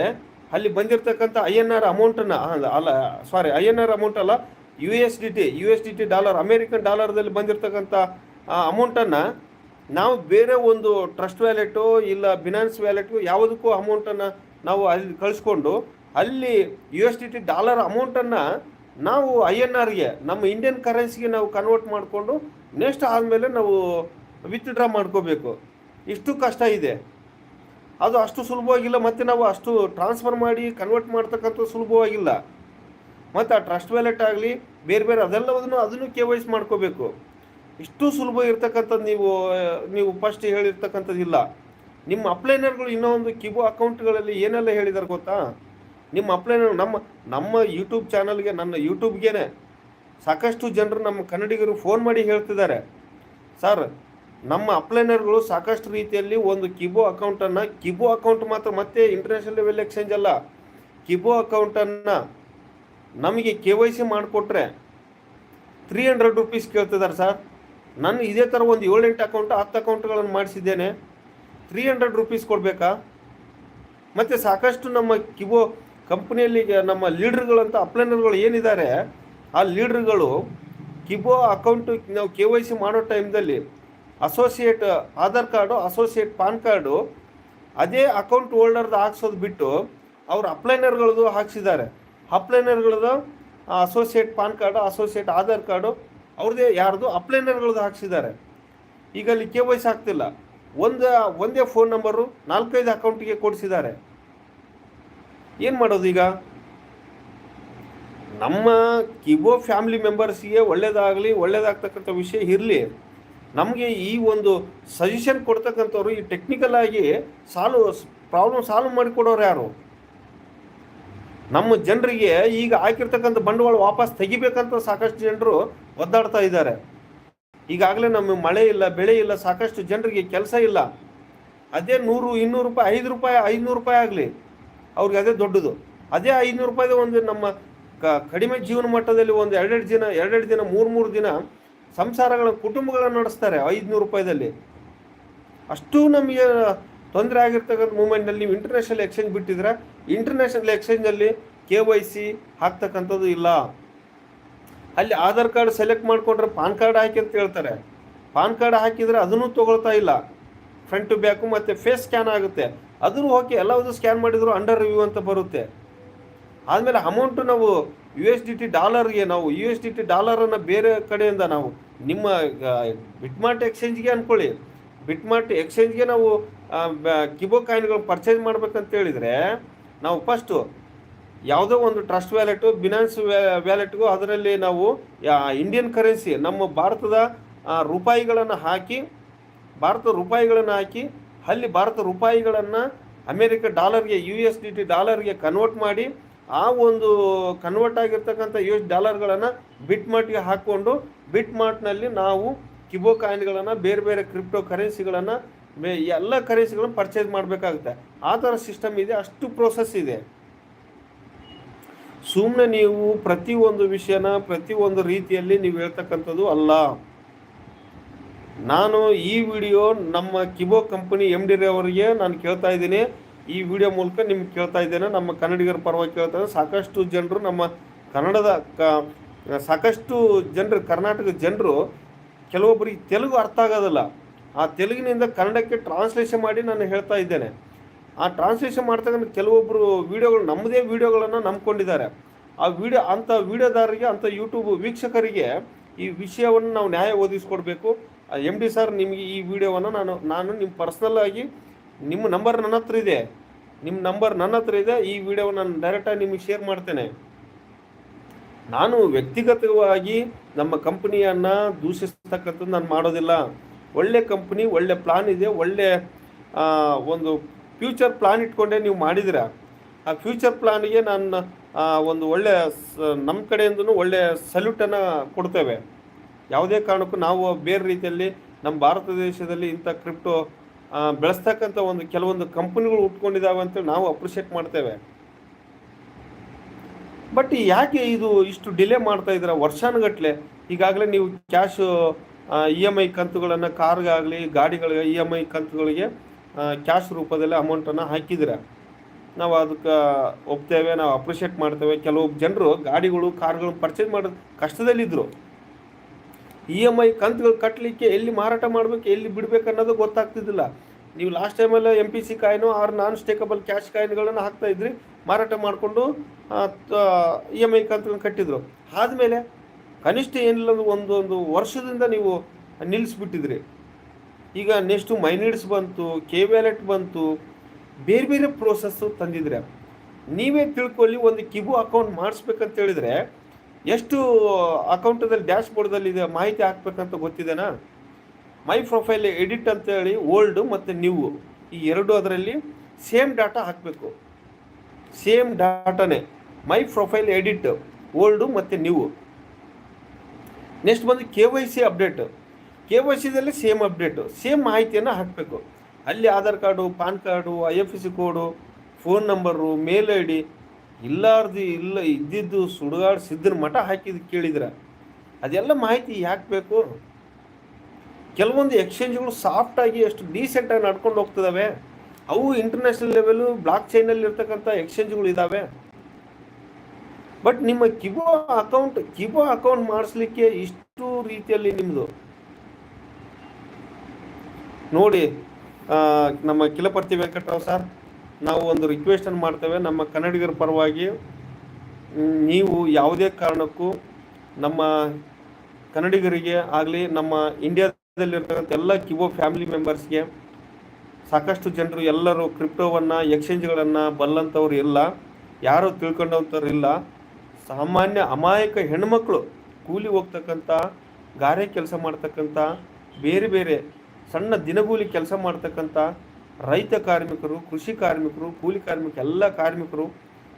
S1: ಅಲ್ಲಿ ಬಂದಿರತಕ್ಕಂಥ ಐ ಎನ್ ಆರ್ ಅಮೌಂಟನ್ನು ಅಲ್ಲ sorry, I N R amount ಅಲ್ಲ, U S D T, U S D T dollar, American ಡಾಲರ್ದಲ್ಲಿ ಬಂದಿರತಕ್ಕಂಥ ಅಮೌಂಟನ್ನು ನಾವು ಬೇರೆ ಒಂದು ಟ್ರಸ್ಟ್ ವ್ಯಾಲೆಟು ಇಲ್ಲ ಬಿನಾನ್ಸ್ ವ್ಯಾಲೆಟು ಯಾವುದಕ್ಕೂ ಅಮೌಂಟನ್ನು ನಾವು ಅಲ್ಲಿ ಕಳಿಸ್ಕೊಂಡು ಅಲ್ಲಿ U S D T dollar ಅಮೌಂಟನ್ನು ನಾವು ಐ ಎನ್ ಆರ್ಗೆ ನಮ್ಮ ಇಂಡಿಯನ್ ಕರೆನ್ಸಿಗೆ ನಾವು ಕನ್ವರ್ಟ್ ಮಾಡಿಕೊಂಡು ನೆಕ್ಸ್ಟ್ ಆದಮೇಲೆ ನಾವು ವಿತ್ಡ್ರಾ ಮಾಡ್ಕೋಬೇಕು. ಇಷ್ಟು ಕಷ್ಟ ಇದೆ. ಅದು ಅಷ್ಟು ಸುಲಭವಾಗಿಲ್ಲ, ಮತ್ತು ನಾವು ಅಷ್ಟು ಟ್ರಾನ್ಸ್ಫರ್ ಮಾಡಿ ಕನ್ವರ್ಟ್ ಮಾಡ್ತಕ್ಕಂಥ ಸುಲಭವಾಗಿಲ್ಲ. ಮತ್ತು ಆ ಟ್ರಸ್ಟ್ ವ್ಯಾಲೆಟ್ ಆಗಲಿ, ಬೇರೆ ಬೇರೆ ಅದೆಲ್ಲವನ್ನು ಅದನ್ನು ಕೆ ವೈ ಮಾಡ್ಕೋಬೇಕು. ಇಷ್ಟು ಸುಲಭ ಇರ್ತಕ್ಕಂಥದ್ದು ನೀವು ನೀವು ಫಸ್ಟ್ ಹೇಳಿರ್ತಕ್ಕಂಥದ್ದಿಲ್ಲ. ನಿಮ್ಮ ಅಪ್ಲೈನರ್ಗಳು ಇನ್ನೂ ಒಂದು ಕಿಬು ಅಕೌಂಟ್ಗಳಲ್ಲಿ ಏನೆಲ್ಲ ಹೇಳಿದ್ದಾರೆ ಗೊತ್ತಾ? ನಿಮ್ಮ ಅಪ್ಲೈನರ್ ನಮ್ಮ ನಮ್ಮ ಯೂಟ್ಯೂಬ್ ಚಾನಲ್ಗೆ ನನ್ನ ಯೂಟ್ಯೂಬ್ಗೇನೆ ಸಾಕಷ್ಟು ಜನರು ನಮ್ಮ ಕನ್ನಡಿಗರು ಫೋನ್ ಮಾಡಿ ಹೇಳ್ತಿದ್ದಾರೆ. ಸರ್ ನಮ್ಮ ಅಪ್ಲೈನರ್ಗಳು ಸಾಕಷ್ಟು ರೀತಿಯಲ್ಲಿ ಒಂದು ಕಿಬೋ ಅಕೌಂಟನ್ನು ಕಿಬೋ ಅಕೌಂಟ್ ಮಾತ್ರ ಮತ್ತೆ ಇಂಟರ್ನ್ಯಾಷನಲ್ ಲೆವೆಲ್ ಎಕ್ಸ್ಚೇಂಜ್ ಅಲ್ಲ. ಕಿಬೋ ಅಕೌಂಟನ್ನು ನಮಗೆ ಕೆ ವೈ ಸಿ ಮಾಡಿಕೊಟ್ರೆ ತ್ರೀ ಹಂಡ್ರೆಡ್ ರುಪೀಸ್ ಕೇಳ್ತಿದ್ದಾರೆ ಸರ್ ನಾನು ಇದೇ ಥರ ಒಂದು ಏಳೆಂಟು ಅಕೌಂಟ್ ಹತ್ತು ಅಕೌಂಟ್ಗಳನ್ನು ಮಾಡಿಸಿದ್ದೇನೆ. ತ್ರೀ ಹಂಡ್ರೆಡ್ ರುಪೀಸ್ ಕೊಡಬೇಕಾ? ಮತ್ತು ಸಾಕಷ್ಟು ನಮ್ಮ ಕಿಬೋ ಕಂಪ್ನಿಯಲ್ಲಿ ನಮ್ಮ ಲೀಡ್ರ್ಗಳಂತ ಅಪ್ಲೈನರ್ಗಳು ಏನಿದ್ದಾರೆ, ಆ ಲೀಡ್ರ್ಗಳು ಕಿಬೋ ಅಕೌಂಟು ನಾವು ಕೆ ವೈ ಸಿ ಮಾಡೋ ಟೈಮ್ದಲ್ಲಿ associate Aadhaar card, associate PAN card, ಅದೇ ಅಕೌಂಟ್ ಹೋಲ್ಡರ್ದು ಹಾಕ್ಸೋದು ಬಿಟ್ಟು ಅವ್ರ ಅಪ್ಲೈನರ್ಗಳದ್ದು ಹಾಕ್ಸಿದ್ದಾರೆ. ಅಪ್ಲೈನರ್ಗಳದ್ದು associate PAN card, associate Aadhaar card, ಅವ್ರದ್ದೇ ಯಾರ್ದು ಅಪ್ಲೈನರ್ಗಳದ್ದು ಹಾಕ್ಸಿದ್ದಾರೆ. ಈಗ ಅಲ್ಲಿ ಕೆ ವೈ ಸಿ ಆಗ್ತಿಲ್ಲ ಒಂದು, ಒಂದೇ ಫೋನ್ ನಂಬರು ನಾಲ್ಕೈದು ಅಕೌಂಟಿಗೆ ಕೊಡಿಸಿದ್ದಾರೆ. ಏನು ಮಾಡೋದು ಈಗ? ನಮ್ಮ ಕಿಬೋ ಫ್ಯಾಮಿಲಿ ಮೆಂಬರ್ಸ್ಗೆ ಒಳ್ಳೇದಾಗಲಿ, ಒಳ್ಳೇದಾಗ್ತಕ್ಕಂಥ ವಿಷಯ ಇರಲಿ. ನಮಗೆ ಈ ಒಂದು ಸಜೆಷನ್ ಕೊಡ್ತಕ್ಕಂಥವ್ರು ಈ ಟೆಕ್ನಿಕಲ್ ಆಗಿ ಸಾಲ್ವ್ ಪ್ರಾಬ್ಲಮ್ ಸಾಲ್ವ್ ಮಾಡಿಕೊಡೋರು ಯಾರು? ನಮ್ಮ ಜನರಿಗೆ ಈಗ ಹಾಕಿರ್ತಕ್ಕಂಥ ಬಂಡವಾಳ ವಾಪಸ್ ತೆಗಿಬೇಕಂತ ಸಾಕಷ್ಟು ಜನರು ಒದ್ದಾಡ್ತಾ ಇದ್ದಾರೆ. ಈಗಾಗಲೇ ನಮ್ಮ ಮಳೆ ಇಲ್ಲ, ಬೆಳೆ ಇಲ್ಲ, ಸಾಕಷ್ಟು ಜನರಿಗೆ ಕೆಲಸ ಇಲ್ಲ. ಅದೇ ನೂರು, ಇನ್ನೂರು ರೂಪಾಯಿ, ಐದು ರೂಪಾಯಿ ಐನೂರು ರೂಪಾಯಿ ಆಗಲಿ. ಅವ್ರಿಗೆ ಅದೇ ದೊಡ್ಡದು. ಅದೇ ಐನೂರು ರೂಪಾಯಿದು ಒಂದು ನಮ್ಮ ಕಡಿಮೆ ಜೀವನ ಮಟ್ಟದಲ್ಲಿ ಒಂದು ಎರಡೆರಡು ದಿನ ಎರಡೆರಡು ದಿನ, ಮೂರು ಮೂರು ದಿನ ಸಂಸಾರಗಳ ಕುಟುಂಬಗಳನ್ನು ನಡೆಸ್ತಾರೆ ಐದುನೂರು ರೂಪಾಯಿದಲ್ಲಿ. ಅಷ್ಟು ನಮಗೆ ತೊಂದರೆ ಆಗಿರ್ತಕ್ಕಂಥ ಮೂಮೆಂಟ್ನಲ್ಲಿ ನೀವು ಇಂಟರ್ನ್ಯಾಷನಲ್ ಎಕ್ಸ್ಚೇಂಜ್ ಬಿಟ್ಟಿದ್ರೆ ಇಂಟರ್ನ್ಯಾಷನಲ್ ಎಕ್ಸ್ಚೇಂಜಲ್ಲಿ ಕೆ ವೈ ಸಿ ಹಾಕ್ತಕ್ಕಂಥದ್ದು ಇಲ್ಲ. ಅಲ್ಲಿ ಆಧಾರ್ ಕಾರ್ಡ್ ಸೆಲೆಕ್ಟ್ ಮಾಡಿಕೊಂಡ್ರೆ ಪಾನ್ ಕಾರ್ಡ್ ಹಾಕಿ ಅಂತ ಹೇಳ್ತಾರೆ. ಪಾನ್ ಕಾರ್ಡ್ ಹಾಕಿದರೆ ಅದನ್ನು ತೊಗೊಳ್ತಾ ಇಲ್ಲ. ಫ್ರಂಟ್ ಟು ಬ್ಯಾಕು ಮತ್ತು ಫೇಸ್ ಸ್ಕ್ಯಾನ್ ಆಗುತ್ತೆ. ಅದನ್ನು ಓಕೆ ಎಲ್ಲವುದು ಸ್ಕ್ಯಾನ್ ಮಾಡಿದ್ರು ಅಂಡರ್ ರಿವ್ಯೂ ಅಂತ ಬರುತ್ತೆ. ಆದಮೇಲೆ ಅಮೌಂಟು ನಾವು ಯು ಎಸ್ ಡಿ ಟಿ ಡಾಲರ್ಗೆ ನಾವು ಯು ಎಸ್ ಡಿ ಟಿ ಡಾಲರನ್ನು ಬೇರೆ ಕಡೆಯಿಂದ ನಾವು, ನಿಮ್ಮ ಬಿಟ್ಮಾರ್ಟ್ ಎಕ್ಸ್ಚೇಂಜ್ಗೆ ಅಂದ್ಕೊಳ್ಳಿ ಬಿಟ್ಮಾರ್ಟ್ ಎಕ್ಸ್ಚೇಂಜ್ಗೆ ನಾವು ಕಿಬೋ ಕಾಯಿನ್ಗಳು ಪರ್ಚೇಸ್ ಮಾಡ್ಬೇಕಂತ ಹೇಳಿದರೆ, ನಾವು ಫಸ್ಟು ಯಾವುದೋ ಒಂದು ಟ್ರಸ್ಟ್ ವ್ಯಾಲೆಟು ಬಿನಾನ್ಸ್ ವ್ಯಾಲೆಟ್ಗೂ ಅದರಲ್ಲಿ ನಾವು ಇಂಡಿಯನ್ ಕರೆನ್ಸಿ ನಮ್ಮ ಭಾರತದ ರೂಪಾಯಿಗಳನ್ನು ಹಾಕಿ, ಭಾರತದ ರೂಪಾಯಿಗಳನ್ನು ಹಾಕಿ ಅಲ್ಲಿ ಭಾರತ ರೂಪಾಯಿಗಳನ್ನು ಅಮೇರಿಕ ಡಾಲರ್ಗೆ, ಯು ಎಸ್ ಡಿ ಟಿ ಡಾಲರ್ಗೆ ಕನ್ವರ್ಟ್ ಮಾಡಿ ಆ ಒಂದು ಕನ್ವರ್ಟ್ ಆಗಿರ್ತಕ್ಕಂಥ ಯು ಎಸ್ ಡಾಲರ್ಗಳನ್ನು ಬಿಟ್ ಮಾರ್ಟ್ಗೆ ಹಾಕ್ಕೊಂಡು ಬಿಟ್ ಮಾರ್ಟ್ನಲ್ಲಿ ನಾವು ಕಿಬೋ ಕಾಯಿನ್ಗಳನ್ನು ಬೇರೆ ಬೇರೆ ಕ್ರಿಪ್ಟೋ ಕರೆನ್ಸಿಗಳನ್ನು ಎಲ್ಲ ಕರೆನ್ಸಿಗಳನ್ನು ಪರ್ಚೇಸ್ ಮಾಡಬೇಕಾಗುತ್ತೆ. ಆ ಥರ ಸಿಸ್ಟಮ್ ಇದೆ, ಅಷ್ಟು ಪ್ರೋಸೆಸ್ ಇದೆ. ಸುಮ್ಮನೆ ನೀವು ಪ್ರತಿಯೊಂದು ವಿಷಯನ ಪ್ರತಿಯೊಂದು ರೀತಿಯಲ್ಲಿ ನೀವು ಹೇಳ್ತಕ್ಕಂಥದ್ದು ಅಲ್ಲ. ನಾನು ಈ ವಿಡಿಯೋ ನಮ್ಮ ಕಿಬೋ ಕಂಪನಿ ಎಂ ಡಿ ಅವರಿಗೆ ನಾನು ಕೇಳ್ತಾ ಇದ್ದೀನಿ. ಈ ವಿಡಿಯೋ ಮೂಲಕ ನಿಮ್ಗೆ ಕೇಳ್ತಾ ಇದ್ದೇನೆ. ನಮ್ಮ ಕನ್ನಡಿಗರ ಪರವಾಗಿ ಕೇಳ್ತಾ ಇದ್ದೇನೆ. ಸಾಕಷ್ಟು ಜನರು ನಮ್ಮ ಕನ್ನಡದ ಕ, ಸಾಕಷ್ಟು ಜನರು, ಕರ್ನಾಟಕದ ಜನರು ಕೆಲವೊಬ್ಬರಿಗೆ ತೆಲುಗು ಅರ್ಥ ಆಗೋದಿಲ್ಲ. ಆ ತೆಲುಗಿನಿಂದ ಕನ್ನಡಕ್ಕೆ ಟ್ರಾನ್ಸ್ಲೇಷನ್ ಮಾಡಿ ನಾನು ಹೇಳ್ತಾ ಇದ್ದೇನೆ. ಆ ಟ್ರಾನ್ಸ್ಲೇಷನ್ ಮಾಡ್ತಕ್ಕಂಥ ಕೆಲವೊಬ್ಬರು ವೀಡಿಯೋಗಳು, ನಮ್ಮದೇ ವೀಡಿಯೋಗಳನ್ನು ನಂಬ್ಕೊಂಡಿದ್ದಾರೆ. ಆ ವಿಡಿಯೋ, ಅಂಥ ವೀಡಿಯೋದಾರರಿಗೆ, ಅಂಥ ಯೂಟ್ಯೂಬ್ ವೀಕ್ಷಕರಿಗೆ ಈ ವಿಷಯವನ್ನು ನಾವು ನ್ಯಾಯ ಒದಗಿಸ್ಕೊಡ್ಬೇಕು. ಎಂ ಡಿ ಸರ್ ನಿಮಗೆ ಈ ವಿಡಿಯೋವನ್ನು ನಾನು ನಾನು ನಿಮ್ಮ ಪರ್ಸ್ನಲ್ ಆಗಿ ನಿಮ್ಮ ನಂಬರ್ ನನ್ನ ಹತ್ರ ಇದೆ. ನಿಮ್ಮ ನಂಬರ್ ನನ್ನ ಹತ್ರ ಇದೆ, ಈ ವಿಡಿಯೋವನ್ನು ನಾನು ಡೈರೆಕ್ಟಾಗಿ ನಿಮಗೆ ಶೇರ್ ಮಾಡ್ತೇನೆ. ನಾನು ವ್ಯಕ್ತಿಗತವಾಗಿ ನಮ್ಮ ಕಂಪ್ನಿಯನ್ನು ದೂಷಿಸ್ತಕ್ಕಂಥದ್ದು ನಾನು ಮಾಡೋದಿಲ್ಲ. ಒಳ್ಳೆ ಕಂಪ್ನಿ ಒಳ್ಳೆ ಪ್ಲಾನ್ ಇದೆ, ಒಳ್ಳೆ ಒಂದು ಫ್ಯೂಚರ್ ಪ್ಲಾನ್ ಇಟ್ಕೊಂಡೆ ನೀವು ಮಾಡಿದಿರ ಆ ಫ್ಯೂಚರ್ ಪ್ಲಾನಿಗೆ ನಾನು ಒಂದು ಒಳ್ಳೆ ಸ- ನಮ್ಮ ಕಡೆಯಿಂದನೂ ಒಳ್ಳೆ ಸಲ್ಯೂಟನ್ನು ಕೊಡ್ತೇವೆ. ಯಾವುದೇ ಕಾರಣಕ್ಕೂ ನಾವು ಬೇರೆ ರೀತಿಯಲ್ಲಿ ನಮ್ಮ ಭಾರತ ದೇಶದಲ್ಲಿ ಇಂಥ ಕ್ರಿಪ್ಟೋ ಬೆಳೆಸ್ತಕ್ಕಂಥ ಒಂದು ಕೆಲವೊಂದು ಕಂಪನಿಗಳು ಉಟ್ಕೊಂಡಿದ್ದಾವೆ ಅಂತೇಳಿ ನಾವು ಅಪ್ರಿಷಿಯೇಟ್ ಮಾಡ್ತೇವೆ. ಬಟ್ ಯಾಕೆ ಇದು ಇಷ್ಟು ಡಿಲೇ ಮಾಡ್ತಾ ಇದ್ದೀರಾ? ವರ್ಷಾನುಗಟ್ಲೆ ಈಗಾಗಲೇ ನೀವು ಕ್ಯಾಶ್ ಇ ಎಂ ಐ ಕಂತುಗಳನ್ನು ಕಾರ್ಗಾಗಲಿ, ಗಾಡಿಗಳಿಗೆ ಇ ಎಂ ಐ ಕಂತುಗಳಿಗೆ ಕ್ಯಾಶ್ ರೂಪದಲ್ಲಿ ಅಮೌಂಟನ್ನು ಹಾಕಿದಿರ ನಾವು ಅದಕ್ಕೆ ಒಪ್ತೇವೆ, ನಾವು ಅಪ್ರಿಷಿಯೇಟ್ ಮಾಡ್ತೇವೆ. ಕೆಲವು ಜನರು ಗಾಡಿಗಳು, ಕಾರ್ಗಳನ್ನು ಪರ್ಚೇಸ್ ಮಾಡೋದು ಕಷ್ಟದಲ್ಲಿದ್ದರು ಇ ಎಂ ಐ ಕಂತುಗಳು ಕಟ್ಟಲಿಕ್ಕೆ ಎಲ್ಲಿ ಮಾರಾಟ ಮಾಡಬೇಕು, ಎಲ್ಲಿ ಬಿಡಬೇಕು ಅನ್ನೋದು ಗೊತ್ತಾಗ್ತಿದ್ದಿಲ್ಲ. ನೀವು ಲಾಸ್ಟ್ ಟೈಮಲ್ಲಿ M P C coin or non stakeable cash ಕಾಯಿನ್ಗಳನ್ನು ಹಾಕ್ತಾ ಇದ್ರಿ, ಮಾರಾಟ ಮಾಡಿಕೊಂಡು ಇ ಎಂ ಐ ಕಂತುಗಳನ್ನು ಕಟ್ಟಿದ್ರು. ಆದಮೇಲೆ ಕನಿಷ್ಠ ಏನಿಲ್ಲ ಅಂದ್ರೆ ಒಂದೊಂದು ವರ್ಷದಿಂದ ನೀವು ನಿಲ್ಲಿಸ್ಬಿಟ್ಟಿದ್ರಿ ಈಗ ನೆಕ್ಸ್ಟು ಮೈನಿಡ್ಸ್ ಬಂತು ಕೆ ವ್ಯಾಲೆಟ್ ಬಂತು, ಬೇರೆ ಬೇರೆ ಪ್ರೋಸೆಸ್ಸು ತಂದಿದ್ರೆ, ನೀವೇ ತಿಳ್ಕೊಳ್ಳಿ, ಒಂದು ಕಿಬು ಅಕೌಂಟ್ ಮಾಡಿಸ್ಬೇಕಂತ ಹೇಳಿದ್ರೆ ಎಷ್ಟು ಅಕೌಂಟದಲ್ಲಿ ಡ್ಯಾಶ್ ಬೋರ್ಡ್ದಲ್ಲಿ ಇದೆ ಮಾಹಿತಿ ಹಾಕ್ಬೇಕಂತ ಗೊತ್ತಿದೆನಾ? ಮೈ ಪ್ರೊಫೈಲ್ ಎಡಿಟ್ ಅಂತೇಳಿ ಓಲ್ಡು ಮತ್ತು ನ್ಯೂ ಈ ಎರಡು ಅದರಲ್ಲಿ ಸೇಮ್ ಡಾಟಾ ಹಾಕಬೇಕು. ಸೇಮ್ ಡಾಟಾನೇ ಮೈ ಪ್ರೊಫೈಲ್ ಎಡಿಟ್ ಓಲ್ಡು ಮತ್ತು ನ್ಯೂ. ನೆಕ್ಸ್ಟ್ ಬಂದು K Y C update. K Y ಸಿದಲ್ಲಿ same update, same ಮಾಹಿತಿಯನ್ನು ಹಾಕಬೇಕು. ಅಲ್ಲಿ Aadhaar card, PAN card, I F S C code, phone number, mail I D ಇಲ್ಲಾರ್ದು ಇಲ್ಲ, ಇದ್ದಿದ್ದು ಸುಡುಗಾಡು ಸಿದ್ದನ ಮಠ ಹಾಕಿದ್ ಕೇಳಿದ್ರೆ. ಅದೆಲ್ಲ ಮಾಹಿತಿ ಯಾಕೆ ಬೇಕು? ಕೆಲವೊಂದು ಎಕ್ಸ್ಚೇಂಜ್ಗಳು ಸಾಫ್ಟಾಗಿ ಎಷ್ಟು ಡೀಸೆಂಟಾಗಿ ನಡ್ಕೊಂಡು ಹೋಗ್ತಿದ್ದಾವೆ ಅವು ಇಂಟರ್ನ್ಯಾಷನಲ್ ಲೆವೆಲು ಬ್ಲಾಕ್ ಚೈನಲ್ಲಿ ಇರ್ತಕ್ಕಂಥ ಎಕ್ಸ್ಚೇಂಜ್ಗಳು ಇದ್ದಾವೆ ಬಟ್ ನಿಮ್ಮ ಕಿಬೋ ಅಕೌಂಟ್ ಕಿಬೋ ಅಕೌಂಟ್ ಮಾಡಿಸ್ಲಿಕ್ಕೆ ಇಷ್ಟು ರೀತಿಯಲ್ಲಿ ನಿಮ್ಮದು ನೋಡಿ ನಮ್ಮ ಕಿಲಪರ್ತಿ ವೆಂಕಟರಾವ್ ಸರ್ ನಾವು ಒಂದು ರಿಕ್ವೆಸ್ಟನ್ನು ಮಾಡ್ತೇವೆ. ನಮ್ಮ ಕನ್ನಡಿಗರ ಪರವಾಗಿ ನೀವು ಯಾವುದೇ ಕಾರಣಕ್ಕೂ ನಮ್ಮ ಕನ್ನಡಿಗರಿಗೆ ಆಗಲಿ, ನಮ್ಮ ಇಂಡಿಯಾದಲ್ಲಿರ್ತಕ್ಕಂಥ ಎಲ್ಲ ಕಿವೋ ಫ್ಯಾಮಿಲಿ ಮೆಂಬರ್ಸ್ಗೆ ಸಾಕಷ್ಟು ಜನರು ಎಲ್ಲರೂ ಕ್ರಿಪ್ಟೋವನ್ನು ಎಕ್ಸ್ಚೇಂಜ್ಗಳನ್ನು ಬಲ್ಲಂಥವ್ರು ಇಲ್ಲ. ಯಾರು ತಿಳ್ಕೊಂಡವಂಥವ್ರು ಇಲ್ಲ. ಸಾಮಾನ್ಯ ಅಮಾಯಕ ಹೆಣ್ಮಕ್ಳು ಕೂಲಿ ಹೋಗ್ತಕ್ಕಂಥ, ಗಾರೆ ಕೆಲಸ ಮಾಡ್ತಕ್ಕಂಥ, ಬೇರೆ ಬೇರೆ ಸಣ್ಣ ದಿನಗೂಲಿ ಕೆಲಸ ಮಾಡ್ತಕ್ಕಂಥ ರೈತ ಕಾರ್ಮಿಕರು, ಕೃಷಿ ಕಾರ್ಮಿಕರು, ಕೂಲಿ ಕಾರ್ಮಿಕರು, ಎಲ್ಲ ಕಾರ್ಮಿಕರು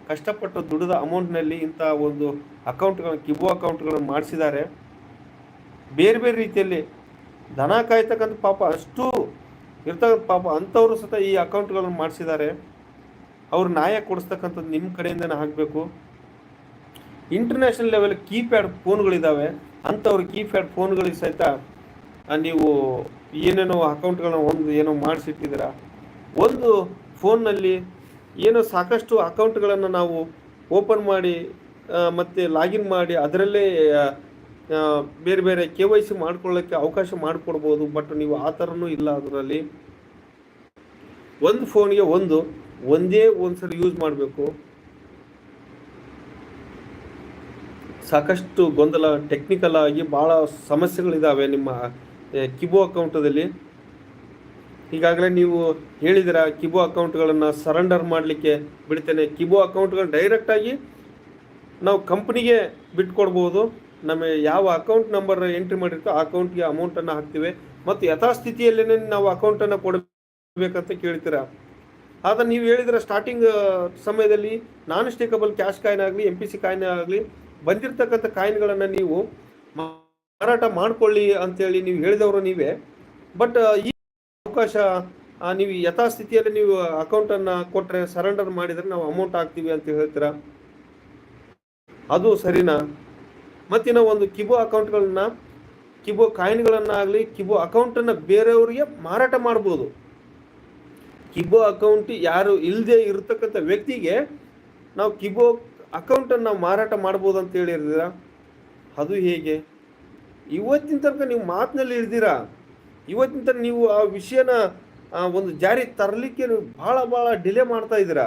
S1: ಕಷ್ಟಪಟ್ಟು ದುಡಿದ ಅಮೌಂಟ್ನಲ್ಲಿ ಇಂಥ ಒಂದು ಅಕೌಂಟ್ಗಳನ್ನು ಕಿಬು ಅಕೌಂಟ್ಗಳನ್ನು ಮಾಡಿಸಿದ್ದಾರೆ. ಬೇರೆ ಬೇರೆ ರೀತಿಯಲ್ಲಿ ದನ ಕಾಯ್ತಕ್ಕಂಥ ಪಾಪ ಅಷ್ಟು ಇರ್ತಕ್ಕಂಥ ಪಾಪ ಅಂಥವರು ಸಹ ಈ ಅಕೌಂಟ್ಗಳನ್ನು ಮಾಡಿಸಿದ್ದಾರೆ. ಅವ್ರು ನ್ಯಾಯ ಕೊಡಿಸ್ತಕ್ಕಂಥದ್ದು ನಿಮ್ಮ ಕಡೆಯಿಂದನೇ ಆಗಬೇಕು. ಇಂಟರ್ನ್ಯಾಷನಲ್ ಲೆವೆಲ್ ಕೀಪ್ಯಾಡ್ ಫೋನ್ಗಳಿದ್ದಾವೆ ಅಂಥವ್ರು ಕೀಪ್ಯಾಡ್ ಫೋನ್ಗಳಿಗೆ ಸಹಿತ ನೀವು ಏನೇನೋ ಅಕೌಂಟ್ಗಳನ್ನ ಒಂದು ಏನೋ ಮಾಡಿಸಿಟ್ಟಿದ್ದೀರ? ಒಂದು ಫೋನ್ನಲ್ಲಿ ಏನೋ ಸಾಕಷ್ಟು ಅಕೌಂಟ್ಗಳನ್ನು ನಾವು ಓಪನ್ ಮಾಡಿ ಮತ್ತು ಲಾಗಿನ್ ಮಾಡಿ, ಅದರಲ್ಲೇ ಬೇರೆ ಬೇರೆ ಕೆ ವೈ ಸಿ ಮಾಡ್ಕೊಳ್ಳೋಕ್ಕೆ ಅವಕಾಶ ಮಾಡಿಕೊಡ್ಬೋದು ಬಟ್ ನೀವು ಆ ಥರನೂ ಇಲ್ಲ ಅದರಲ್ಲಿ. ಒಂದು ಫೋನ್ಗೆ ಒಂದು, ಒಂದೇ ಒಂದು ಸಲ ಯೂಸ್ ಮಾಡಬೇಕು. ಸಾಕಷ್ಟು ಗೊಂದಲ ಟೆಕ್ನಿಕಲ್ ಆಗಿ ಭಾಳ ಸಮಸ್ಯೆಗಳಿದ್ದಾವೆ ನಿಮ್ಮ ಕಿಬೋ ಅಕೌಂಟದಲ್ಲಿ ಈಗಾಗಲೇ ನೀವು ಹೇಳಿದಿರ ಕಿಬೋ ಅಕೌಂಟ್ಗಳನ್ನು ಸರೆಂಡರ್ ಮಾಡಲಿಕ್ಕೆ ಬಿಡ್ತೇನೆ. ಕಿಬೋ ಅಕೌಂಟ್ಗಳು ಡೈರೆಕ್ಟಾಗಿ ನಾವು ಕಂಪ್ನಿಗೆ ಬಿಟ್ಕೊಡ್ಬೋದು. ನಮ್ಮ ಯಾವ ಅಕೌಂಟ್ ನಂಬರ್ ಎಂಟ್ರಿ ಮಾಡಿರ್ತೋ ಆ ಅಕೌಂಟ್ಗೆ ಅಮೌಂಟನ್ನು ಹಾಕ್ತೀವಿ. ಮತ್ತು ಯಥಾಸ್ಥಿತಿಯಲ್ಲೇ ನಾವು ಅಕೌಂಟನ್ನು ಕೊಡಬೇಕಂತ ಕೇಳ್ತೀರ? ಆದರೆ ನೀವು ಹೇಳಿದ್ರೆ ಸ್ಟಾರ್ಟಿಂಗ್ ಸಮಯದಲ್ಲಿ ನಾನ್ ಸ್ಟೇಕಬಲ್ ಕ್ಯಾಶ್ ಕಾಯಿನ್ ಆಗಲಿ ಎಂ ಪಿ ಸಿ ಕಾಯಿನ್ ಆಗಲಿ, ಬಂದಿರತಕ್ಕಂಥ ಕಾಯಿನ್ಗಳನ್ನು ನೀವು ಮಾರಾಟ ಮಾಡ್ಕೊಳ್ಳಿ ಅಂತೇಳಿ ನೀವು ಹೇಳಿದವರು ನೀವೇ. ಬಟ್ ಈ ಅವಕಾಶ ನೀವು ಯಥಾಸ್ಥಿತಿಯಲ್ಲಿ ನೀವು ಅಕೌಂಟನ್ನು ಕೊಟ್ಟರೆ ಸರೆಂಡರ್ ಮಾಡಿದರೆ ನಾವು ಅಮೌಂಟ್ ಹಾಕ್ತೀವಿ ಅಂತ ಹೇಳ್ತೀರಾ? ಅದು ಸರಿನಾ? ಮತ್ತಿನ ಒಂದು ಕಿಬೋ ಅಕೌಂಟ್ಗಳನ್ನ ಕಿಬೋ ಕಾಯಿನ್ಗಳನ್ನಾಗಲಿ ಕಿಬೋ ಅಕೌಂಟನ್ನು ಬೇರೆಯವರಿಗೆ ಮಾರಾಟ ಮಾಡ್ಬೋದು. ಕಿಬೋ ಅಕೌಂಟ್ ಯಾರು ಇಲ್ಲದೆ ಇರತಕ್ಕಂಥ ವ್ಯಕ್ತಿಗೆ ನಾವು ಕಿಬೋ ಅಕೌಂಟನ್ನು ನಾವು ಮಾರಾಟ ಮಾಡ್ಬೋದು ಅಂತ ಹೇಳಿರ್ತೀರಾ ಅದು ಹೇಗೆ? ಇವತ್ತಿನ ತನಕ ನೀವು ಮಾತಿನಲ್ಲಿ ಇರ್ತೀರಾ ಇವತ್ತಿನ ತನಕ ನೀವು ಆ ವಿಷಯನ ಒಂದು ಜಾರಿ ತರಲಿಕ್ಕೆ ನೀವು ಭಾಳ ಭಾಳ ಡಿಲೇ ಮಾಡ್ತಾ ಇದ್ದೀರಾ?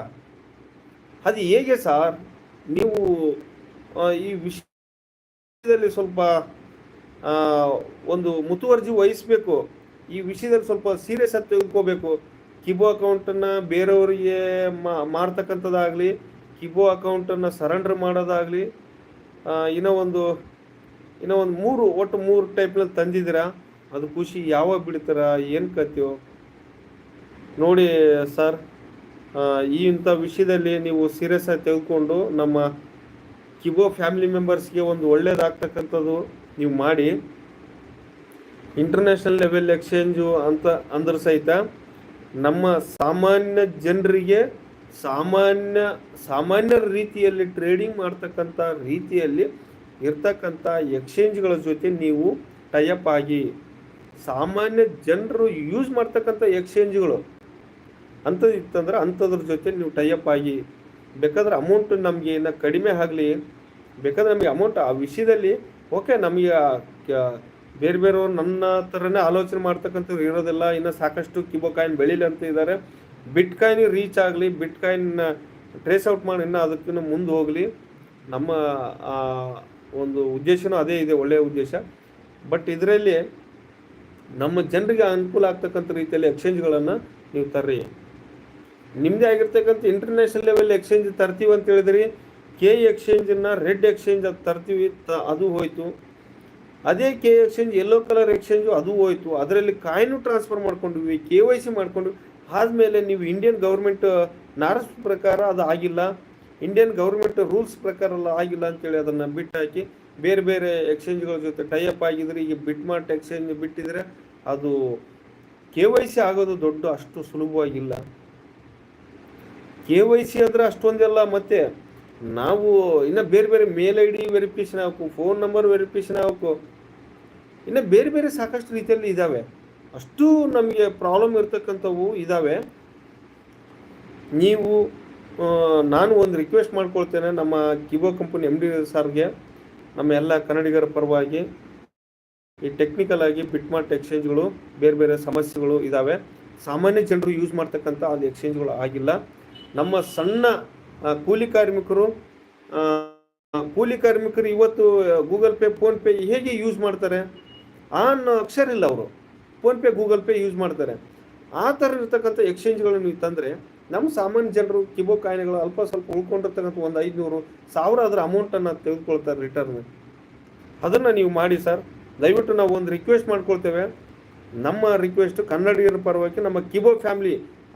S1: ಅದು ಹೇಗೆ ಸರ್? ನೀವು ಈ ವಿಷಯದಲ್ಲಿ ಸ್ವಲ್ಪ ಒಂದು ಮುತುವರ್ಜಿ ವಹಿಸಬೇಕು. ಈ ವಿಷಯದಲ್ಲಿ ಸ್ವಲ್ಪ ಸೀರಿಯಸ್ ಆಗಿ ತೆಗೆದುಕೋಬೇಕು. ಕಿಬೋ ಅಕೌಂಟನ್ನು ಬೇರೆಯವರಿಗೆ ಮಾರ್ತಕ್ಕಂಥದ್ದಾಗಲಿ, ಕಿಬೋ ಅಕೌಂಟನ್ನು ಸರೆಂಡರ್ ಮಾಡೋದಾಗಲಿ ಇನ್ನೂ ಒಂದು ಇನ್ನೂ ಒಂದು ಮೂರು, ಒಟ್ಟು ಮೂರು ಟೈಪ್ನಲ್ಲಿ ತಂದಿದ್ದೀರಾ? ಅದು ಖುಷಿ. ಯಾವಾಗ ಬಿಡ್ತೀರ? ಏನು ಕತ್ತೀವೋ ನೋಡಿ ಸರ್ ಈ ಇಂಥ ವಿಷಯದಲ್ಲಿ ನೀವು ಸೀರಿಯಸ್ ಆಗಿ ತೆಗೆದುಕೊಂಡು ನಮ್ಮ ಕಿಬೋ ಫ್ಯಾಮಿಲಿ ಮೆಂಬರ್ಸ್ಗೆ ಒಂದು ಒಳ್ಳೇದಾಗ್ತಕ್ಕಂಥದ್ದು ನೀವು ಮಾಡಿ. ಇಂಟರ್ನ್ಯಾಷನಲ್ ಲೆವೆಲ್ ಎಕ್ಸ್ಚೇಂಜು ಅಂತ ಅಂದ್ರೆ ಸಹಿತ ನಮ್ಮ ಸಾಮಾನ್ಯ ಜನರಿಗೆ ಸಾಮಾನ್ಯ ಸಾಮಾನ್ಯ ರೀತಿಯಲ್ಲಿ ಟ್ರೇಡಿಂಗ್ ಮಾಡ್ತಕ್ಕಂಥ ರೀತಿಯಲ್ಲಿ ಇರ್ತಕ್ಕಂಥ ಎಕ್ಸ್ಚೇಂಜ್ಗಳ ಜೊತೆ ನೀವು ಟೈಅಪ್ ಆಗಿ ಸಾಮಾನ್ಯ ಜನರು ಯೂಸ್ ಮಾಡ್ತಕ್ಕಂಥ ಎಕ್ಸ್ಚೇಂಜ್ಗಳು ಅಂಥದ್ದು ಇತ್ತಂದ್ರೆ ಅಂಥದ್ರ ಜೊತೆ ನೀವು ಟೈಅಪ್ ಆಗಿ ಬೇಕಾದ್ರೆ ಅಮೌಂಟ್ ನಮಗೆ ಇನ್ನು ಕಡಿಮೆ ಆಗಲಿ, ಬೇಕಾದ್ರೆ ನಮಗೆ ಅಮೌಂಟ್ ಆ ವಿಷಯದಲ್ಲಿ ಓಕೆ ನಮಗೆ ಬೇರೆ ಬೇರೆಯವ್ರು ನನ್ನ ಥರನೇ ಆಲೋಚನೆ ಮಾಡ್ತಕ್ಕಂಥವ್ರು ಇರೋದಿಲ್ಲ, ಇನ್ನು ಸಾಕಷ್ಟು ಕಿಬೋ ಕಾಯಿನ್ ಬೆಳೀಲಿ ಅಂತ ಇದ್ದಾರೆ ಬಿಟ್ ಕಾಯಿನ್ ರೀಚ್ ಆಗಲಿ ಬಿಟ್ ಕಾಯಿನ್ ಟ್ರೇಸ್ ಔಟ್ ಮಾಡಿ ಇನ್ನೂ ಅದಕ್ಕಿಂತ ಮುಂದೆ ಹೋಗಲಿ, ನಮ್ಮ ಒಂದು ಉದ್ದೇಶನೂ ಅದೇ ಇದೆ ಒಳ್ಳೆಯ ಉದ್ದೇಶ. ಬಟ್ ಇದರಲ್ಲಿ ನಮ್ಮ ಜನರಿಗೆ ಅನುಕೂಲ ಆಗ್ತಕ್ಕಂಥ ರೀತಿಯಲ್ಲಿ ಎಕ್ಸ್ಚೇಂಜ್ಗಳನ್ನು ನೀವು ತರ್ರಿ. ನಿಮ್ಮದೇ ಆಗಿರ್ತಕ್ಕಂಥ ಇಂಟರ್ನ್ಯಾಷನಲ್ ಲೆವೆಲ್ ಎಕ್ಸ್ಚೇಂಜ್ ತರ್ತೀವಿ ಅಂತ ಹೇಳಿದ್ರಿ. ಕೆ ಎಕ್ಸ್ಚೇಂಜನ್ನು ರೆಡ್ ಎಕ್ಸ್ಚೇಂಜ್ ಅದು ತರ್ತೀವಿ ತ, ಅದು ಹೋಯಿತು. ಅದೇ K exchange yellow colour exchange ಅದು ಹೋಯಿತು. ಅದರಲ್ಲಿ ಕಾಯ್ನು ಟ್ರಾನ್ಸ್ಫರ್ ಮಾಡ್ಕೊಂಡ್ವಿ ಕೆ ವೈ ಸಿ ಮಾಡ್ಕೊಂಡು. ಆದಮೇಲೆ ನೀವು ಇಂಡಿಯನ್ ಗೌರ್ಮೆಂಟ್ ನಾರಸ್ ಪ್ರಕಾರ ಅದು ಆಗಿಲ್ಲ. ಇಂಡಿಯನ್ ಗೌರ್ಮೆಂಟ್ ರೂಲ್ಸ್ ಪ್ರಕಾರ ಎಲ್ಲ ಆಗಿಲ್ಲ ಅಂತೇಳಿ ಅದನ್ನು ಬಿಟ್ಟಾಕಿ ಬೇರೆ ಬೇರೆ ಎಕ್ಸ್ಚೇಂಜ್ಗಳ ಜೊತೆ ಟೈಅಪ್ ಆಗಿದ್ರೆ ಈಗ ಬಿಟ್ ಮಾರ್ಟ್ ಎಕ್ಸ್ಚೇಂಜ್ ಬಿಟ್ಟಿದ್ರೆ ಅದು ಕೆ ವೈ ಸಿ ಆಗೋದು ದೊಡ್ಡ ಅಷ್ಟು ಸುಲಭವಾಗಿಲ್ಲ. ಕೆ ವೈ ಸಿ ಅಂದರೆ ಅಷ್ಟೊಂದೆಲ್ಲ ಮತ್ತೆ ನಾವು ಇನ್ನು ಬೇರೆ ಬೇರೆ ಮೇಲ್ ಐ ಡಿ ವೆರಿಫಿಕೇಶನ್ ಆಗಬೇಕು ಫೋನ್ ನಂಬರ್ ವೆರಿಫಿಕೇಶನ್ ಆಗಬೇಕು. ಇನ್ನು ಬೇರೆ ಬೇರೆ ಸಾಕಷ್ಟು ರೀತಿಯಲ್ಲಿ ಇದ್ದಾವೆ ಅಷ್ಟು ನಮಗೆ ಪ್ರಾಬ್ಲಮ್ ಇರ್ತಕ್ಕಂಥವು ಇದ್ದಾವೆ ನೀವು ನಾನು ಒಂದು ರಿಕ್ವೆಸ್ಟ್ ಮಾಡ್ಕೊಳ್ತೇನೆ ನಮ್ಮ ಕಿಬೋ ಕಂಪನಿ ಎಂ ಡಿ ಸಾರ್ಗೆ, ನಮ್ಮ ಎಲ್ಲ ಕನ್ನಡಿಗರ ಪರವಾಗಿ ಈ ಟೆಕ್ನಿಕಲ್ ಆಗಿ ಬಿಟ್ಮಾರ್ಟ್ ಎಕ್ಸ್ಚೇಂಜ್ಗಳು ಬೇರೆ ಬೇರೆ ಸಮಸ್ಯೆಗಳು ಇದ್ದಾವೆ ಸಾಮಾನ್ಯ ಜನರು ಯೂಸ್ ಮಾಡ್ತಕ್ಕಂಥ ಅದು ಎಕ್ಸ್ಚೇಂಜ್ಗಳು ಆಗಿಲ್ಲ. ನಮ್ಮ ಸಣ್ಣ ಕೂಲಿ ಕಾರ್ಮಿಕರು ಕೂಲಿ ಕಾರ್ಮಿಕರು ಇವತ್ತು ಗೂಗಲ್ ಪೇ ಫೋನ್ಪೇ ಹೇಗೆ ಯೂಸ್ ಮಾಡ್ತಾರೆ? ಆ ಅನ್ನೋ ಅಕ್ಷರ ಇಲ್ಲ ಅವರು. ಫೋನ್ಪೇ ಗೂಗಲ್ ಪೇ ಯೂಸ್ ಮಾಡ್ತಾರೆ. ಆ ಥರ ಇರ್ತಕ್ಕಂಥ ಎಕ್ಸ್ಚೇಂಜ್ಗಳನ್ನು ತಂದರೆ ನಮ್ಮ ಸಾಮಾನ್ಯ ಜನರು ಕಿಬೋ ಕಾಯಿನೆಗಳು ಅಲ್ಪ ಸ್ವಲ್ಪ ಉಳ್ಕೊಂಡಿರ್ತಕ್ಕಂಥ ಒಂದು ಐದುನೂರು ಸಾವಿರ ಅದರ ಅಮೌಂಟನ್ನು ತೆಗೆದುಕೊಳ್ತಾರೆ ರಿಟರ್ನ್ ಅದನ್ನು ನೀವು ಮಾಡಿ ಸರ್ ದಯವಿಟ್ಟು ನಾವು ಒಂದು ರಿಕ್ವೆಸ್ಟ್ ಮಾಡ್ಕೊಳ್ತೇವೆ. ನಮ್ಮ ರಿಕ್ವೆಸ್ಟ್ ಕನ್ನಡಿಗರ ಪರವಾಗಿ ನಮ್ಮ ಕಿಬೋ ಫ್ಯಾಮಿಲಿ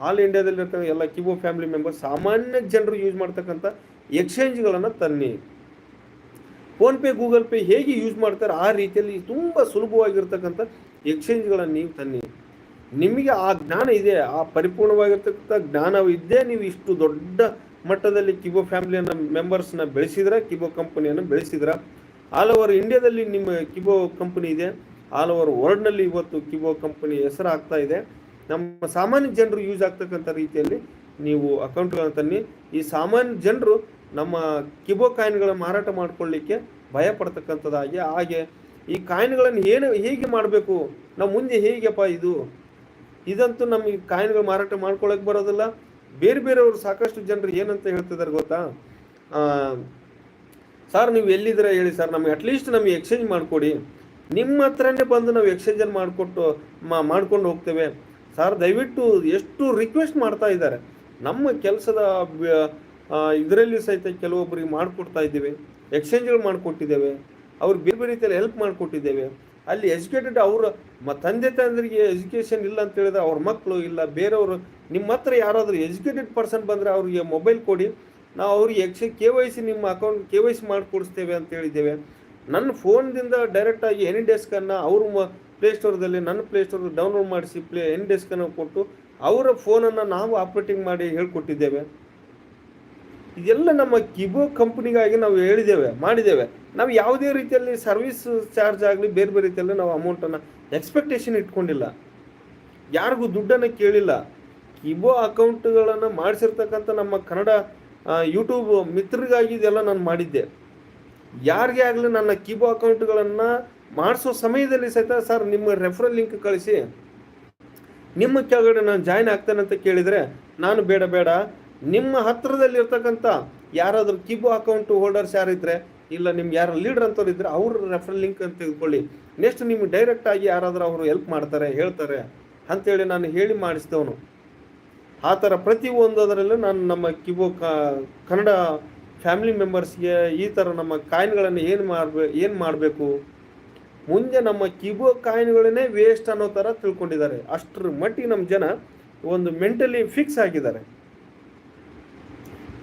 S1: ಆಲ್ ಇಂಡಿಯಾದಲ್ಲಿರ್ತಕ್ಕಂಥ ಎಲ್ಲ ಕಿಬೋ ಫ್ಯಾಮಿಲಿ ಮೆಂಬರ್ಸ್ ಸಾಮಾನ್ಯ ಜನರು ಯೂಸ್ ಮಾಡ್ತಕ್ಕಂಥ ಎಕ್ಸ್ಚೇಂಜ್ಗಳನ್ನು ತನ್ನಿ. ಫೋನ್ಪೇ ಗೂಗಲ್ ಪೇ ಹೇಗೆ ಯೂಸ್ ಮಾಡ್ತಾರೆ ಆ ರೀತಿಯಲ್ಲಿ ತುಂಬ ಸುಲಭವಾಗಿರ್ತಕ್ಕಂಥ ಎಕ್ಸ್ಚೇಂಜ್ಗಳನ್ನು ನೀವು ತನ್ನಿ. ನಿಮಗೆ ಆ ಜ್ಞಾನ ಇದೆ, ಆ ಪರಿಪೂರ್ಣವಾಗಿರ್ತಕ್ಕಂಥ ಜ್ಞಾನವಿದ್ದೇ ನೀವು ಇಷ್ಟು ದೊಡ್ಡ ಮಟ್ಟದಲ್ಲಿ ಕಿಬೋ ಫ್ಯಾಮಿಲಿಯನ್ನು ಮೆಂಬರ್ಸ್ನ ಬೆಳೆಸಿದ್ರೆ ಕಿಬೋ ಕಂಪನಿಯನ್ನು ಬೆಳೆಸಿದ್ರ? ಆಲ್ ಓವರ್ ಇಂಡಿಯಾದಲ್ಲಿ ನಿಮ್ಮ ಕಿಬೋ ಕಂಪನಿ ಇದೆ. ಆಲ್ ಓವರ್ ವರ್ಲ್ಡ್ನಲ್ಲಿ ಇವತ್ತು ಕಿಬೋ ಕಂಪನಿ ಹೆಸರು ಆಗ್ತಾ ಇದೆ. ನಮ್ಮ ಸಾಮಾನ್ಯ ಜನರು ಯೂಸ್ ಆಗ್ತಕ್ಕಂಥ ರೀತಿಯಲ್ಲಿ ನೀವು ಅಕೌಂಟ್ಗಳನ್ನು ತನ್ನಿ. ಈ ಸಾಮಾನ್ಯ ಜನರು ನಮ್ಮ ಕಿಬೋ ಕಾಯಿನ್ಗಳ ಮಾರಾಟ ಮಾಡಿಕೊಳ್ಳಿಕ್ಕೆ ಭಯ ಪಡ್ತಕ್ಕಂಥದ್ದಾಗಿ, ಹಾಗೆ ಈ ಕಾಯಿನ್ಗಳನ್ನು ಏನು ಹೇಗೆ ಮಾಡಬೇಕು? ನಾವು ಮುಂದೆ ಹೇಗೆಪ್ಪ ಇದು? ಇದಂತೂ ನಮಗೆ ಕಾಯಿನ್ಗಳು ಮಾರಾಟ ಮಾಡ್ಕೊಳಕ್ಕೆ ಬರೋದಿಲ್ಲ. ಬೇರೆ ಬೇರೆಯವರು ಸಾಕಷ್ಟು ಜನರು ಏನಂತ ಹೇಳ್ತಿದ್ದಾರೆ ಗೊತ್ತಾ? ಸರ್, ನೀವು ಎಲ್ಲಿದ್ದೀರ ಹೇಳಿ ಸರ್. ನಮಗೆ ಅಟ್ಲೀಸ್ಟ್ ನಮಗೆ ಎಕ್ಸ್ಚೇಂಜ್ ಮಾಡಿಕೊಡಿ. ನಿಮ್ಮ ಹತ್ರನೇ ಬಂದು ನಾವು ಎಕ್ಸ್ಚೇಂಜನ್ನು ಮಾಡಿಕೊಟ್ಟು ಮಾಡ್ಕೊಂಡು ಹೋಗ್ತೇವೆ. ಸರ್, ದಯವಿಟ್ಟು ಎಷ್ಟು ರಿಕ್ವೆಸ್ಟ್ ಮಾಡ್ತಾ ಇದ್ದಾರೆ. ನಮ್ಮ ಕೆಲಸದ ಇದರಲ್ಲಿ ಸಹಿತ ಕೆಲವೊಬ್ಬರಿಗೆ ಮಾಡಿಕೊಡ್ತಾ ಇದ್ದೀವಿ. ಎಕ್ಸ್ಚೇಂಜ್ಗಳು ಮಾಡಿಕೊಟ್ಟಿದ್ದೇವೆ. ಅವ್ರು ಬೇರೆ ಬೇರೆ ರೀತಿಯಲ್ಲಿ ಹೆಲ್ಪ್ ಮಾಡಿಕೊಟ್ಟಿದ್ದೇವೆ. ಅಲ್ಲಿ ಎಜುಕೇಟೆಡ್ ಅವರ ಮ ತಂದೆ ತಂದರಿಗೆ ಎಜುಕೇಷನ್ ಇಲ್ಲ ಅಂತ ಹೇಳಿದ್ರೆ ಅವ್ರ ಮಕ್ಕಳು ಇಲ್ಲ, ಬೇರೆಯವರು ನಿಮ್ಮ ಹತ್ರ ಯಾರಾದರೂ ಎಜುಕೇಟೆಡ್ ಪರ್ಸನ್ ಬಂದರೆ ಅವ್ರಿಗೆ ಮೊಬೈಲ್ ಕೊಡಿ. ನಾವು ಅವ್ರಿಗೆ ಎಕ್ಸ್ ಕೆ ವೈ ಸಿ ನಿಮ್ಮ ಅಕೌಂಟ್, ಕೆ ವೈ ಸಿ ಮಾಡಿಕೊಡಿಸ್ತೇವೆ ಅಂತ ಹೇಳಿದ್ದೇವೆ. ನನ್ನ ಫೋನ್ದಿಂದ ಡೈರೆಕ್ಟಾಗಿ ಎನಿ ಡೆಸ್ಕನ್ನು ಅವ್ರ ಪ್ಲೇಸ್ಟೋರ್ದಲ್ಲಿ ನನ್ನ ಪ್ಲೇಸ್ಟೋರ್ ಡೌನ್ಲೋಡ್ ಮಾಡಿಸಿ, ಪ್ಲೇ, ಎನಿ ಡೆಸ್ಕನ್ನು ಕೊಟ್ಟು ಅವರ ಫೋನನ್ನು ನಾವು ಆಪ್ರೇಟಿಂಗ್ ಮಾಡಿ ಹೇಳ್ಕೊಟ್ಟಿದ್ದೇವೆ. ಇದೆಲ್ಲ ನಮ್ಮ ಕಿಬೋ ಕಂಪ್ನಿಗಾಗಿ ನಾವು ಹೇಳಿದ್ದೇವೆ, ಮಾಡಿದ್ದೇವೆ. ನಾವು ಯಾವುದೇ ರೀತಿಯಲ್ಲಿ ಸರ್ವಿಸ್ ಚಾರ್ಜ್ ಆಗಲಿ, ಬೇರೆ ಬೇರೆ ರೀತಿಯಲ್ಲಿ ನಾವು ಅಮೌಂಟನ್ನು ಎಕ್ಸ್ಪೆಕ್ಟೇಷನ್ ಇಟ್ಕೊಂಡಿಲ್ಲ. ಯಾರಿಗೂ ದುಡ್ಡನ್ನು ಕೇಳಿಲ್ಲ. ಕಿಬೋ ಅಕೌಂಟ್ಗಳನ್ನು ಮಾಡಿಸಿರ್ತಕ್ಕಂಥ ನಮ್ಮ ಕನ್ನಡ ಯೂಟ್ಯೂಬ್ ಮಿತ್ರರಿಗಾಗಿ ಇದೆಲ್ಲ ನಾನು ಮಾಡಿದ್ದೆ. ಯಾರಿಗೆ ಆಗಲಿ ನನ್ನ ಕಿಬೋ ಅಕೌಂಟ್ಗಳನ್ನು ಮಾಡಿಸೋ ಸಮಯದಲ್ಲಿ ಸಹಿತ ಸರ್ ನಿಮ್ಮ ರೆಫರಲ್ ಲಿಂಕ್ ಕಳಿಸಿ. ನಿಮ್ಮ ಕೆಳಗಡೆ ನಾನು ಜಾಯ್ನ್ ಆಗ್ತೇನೆ ಅಂತ ಕೇಳಿದರೆ ನಾನು ಬೇಡ ಬೇಡ. ನಿಮ್ಮ ಹತ್ತಿರದಲ್ಲಿರ್ತಕ್ಕಂಥ ಯಾರಾದರೂ ಕಿಬೋ ಅಕೌಂಟ್ ಹೋಲ್ಡರ್ಸ್ ಯಾರಿದ್ರೆ ಇಲ್ಲ ನಿಮ್ಗೆ ಯಾರು ಲೀಡರ್ ಅಂತವ್ರು ಇದ್ರೆ ಅವ್ರ ರೆಫರ್ ಲಿಂಕ್ ಅಂತ ತೆಗೆದುಕೊಳ್ಳಿ ನೆಕ್ಸ್ಟ್ ನಿಮ್ಗೆ ಡೈರೆಕ್ಟ್ ಆಗಿ ಯಾರಾದರೂ ಅವರು ಹೆಲ್ಪ್ ಮಾಡ್ತಾರೆ, ಹೇಳ್ತಾರೆ ಅಂತೇಳಿ ನಾನು ಹೇಳಿ ಮಾಡಿಸಿದವನು ಆ ಥರ ಪ್ರತಿ ಒಂದದರಲ್ಲೂ ನಾನು ನಮ್ಮ ಕಿಬೋ ಕನ್ನಡ ಫ್ಯಾಮಿಲಿ ಮೆಂಬರ್ಸ್ಗೆ ಈ ಥರ ನಮ್ಮ ಕಾಯಿನ್ಗಳನ್ನು ಏನು ಮಾಡಬೇಕು ಏನು ಮಾಡಬೇಕು? ಮುಂದೆ ನಮ್ಮ ಕಿಬೋ ಕಾಯಿನ್ಗಳನ್ನೇ ವೇಸ್ಟ್ ಅನ್ನೋ ಥರ ತಿಳ್ಕೊಂಡಿದ್ದಾರೆ. ಅಷ್ಟರ ಮಟ್ಟಿಗೆ ನಮ್ಮ ಜನ ಒಂದು ಮೆಂಟಲಿ ಫಿಕ್ಸ್ ಆಗಿದ್ದಾರೆ.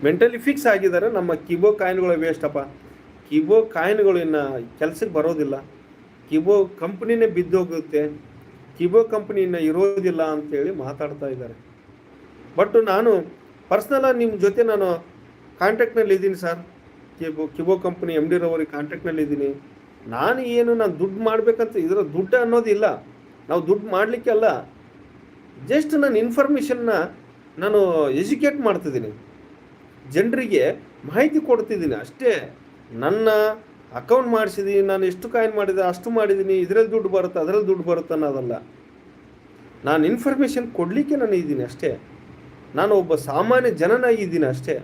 S1: ಮೆಂಟಲಿ ಫಿಕ್ಸ್ ಆಗಿದ್ದಾರೆ, ನಮ್ಮ ಕಿಬೋ ಕಾಯಿನ್ಗಳು ವೇಸ್ಟಪ್ಪ ಕಿಬೋ ಕಾಯಿನ್ಗಳು ಇನ್ನು ಕೆಲಸಕ್ಕೆ ಬರೋದಿಲ್ಲ. ಕಿಬೋ ಕಂಪ್ನಿನೇ ಬಿದ್ದೋಗುತ್ತೆ ಕಿಬೋ ಕಂಪ್ನಿ ಇನ್ನು ಇರೋದಿಲ್ಲ ಅಂತೇಳಿ ಮಾತಾಡ್ತಾ ಇದ್ದಾರೆ. ಬಟ್ ನಾನು ಪರ್ಸ್ನಲಾಗಿ ನಿಮ್ಮ ಜೊತೆ ನಾನು ಕಾಂಟ್ಯಾಕ್ಟ್ನಲ್ಲಿ ಇದ್ದೀನಿ sir. Kibo Kibo company M D ರವರಿಗೆ ಕಾಂಟ್ಯಾಕ್ಟ್ನಲ್ಲಿ ಇದ್ದೀನಿ. ನಾನು ಏನು ನಾನು ದುಡ್ಡು ಮಾಡಬೇಕಂತ ಇದರ ದುಡ್ಡು ಅನ್ನೋದಿಲ್ಲ. ನಾವು ದುಡ್ಡು ಮಾಡಲಿಕ್ಕೆ ಅಲ್ಲ. ಜಸ್ಟ್ ನಾನು ಇನ್ಫಾರ್ಮೇಷನ್ನ ನಾನು ಎಜುಕೇಟ್ ಮಾಡ್ತಿದ್ದೀನಿ. ಜನರಿಗೆ ಮಾಹಿತಿ ಕೊಡ್ತಿದ್ದೀನಿ ಅಷ್ಟೇ. ನನ್ನ ಅಕೌಂಟ್ ಮಾಡಿಸಿದ್ದೀನಿ ನಾನು ಎಷ್ಟು ಕಾಯಿನ್ ಮಾಡಿದೆ, ಅಷ್ಟು ಮಾಡಿದ್ದೀನಿ ಇದರಲ್ಲಿ ದುಡ್ಡು ಬರುತ್ತೆ, ಅದರಲ್ಲಿ ದುಡ್ಡು ಬರುತ್ತೆ ಅನ್ನೋದಲ್ಲ. ನಾನು ಇನ್ಫಾರ್ಮೇಷನ್ ಕೊಡಲಿಕ್ಕೆ ನಾನು ಇದ್ದೀನಿ ಅಷ್ಟೇ. ನಾನು ಒಬ್ಬ ಸಾಮಾನ್ಯ ಜನನಾಗಿದ್ದೀನಿ ಅಷ್ಟೇ.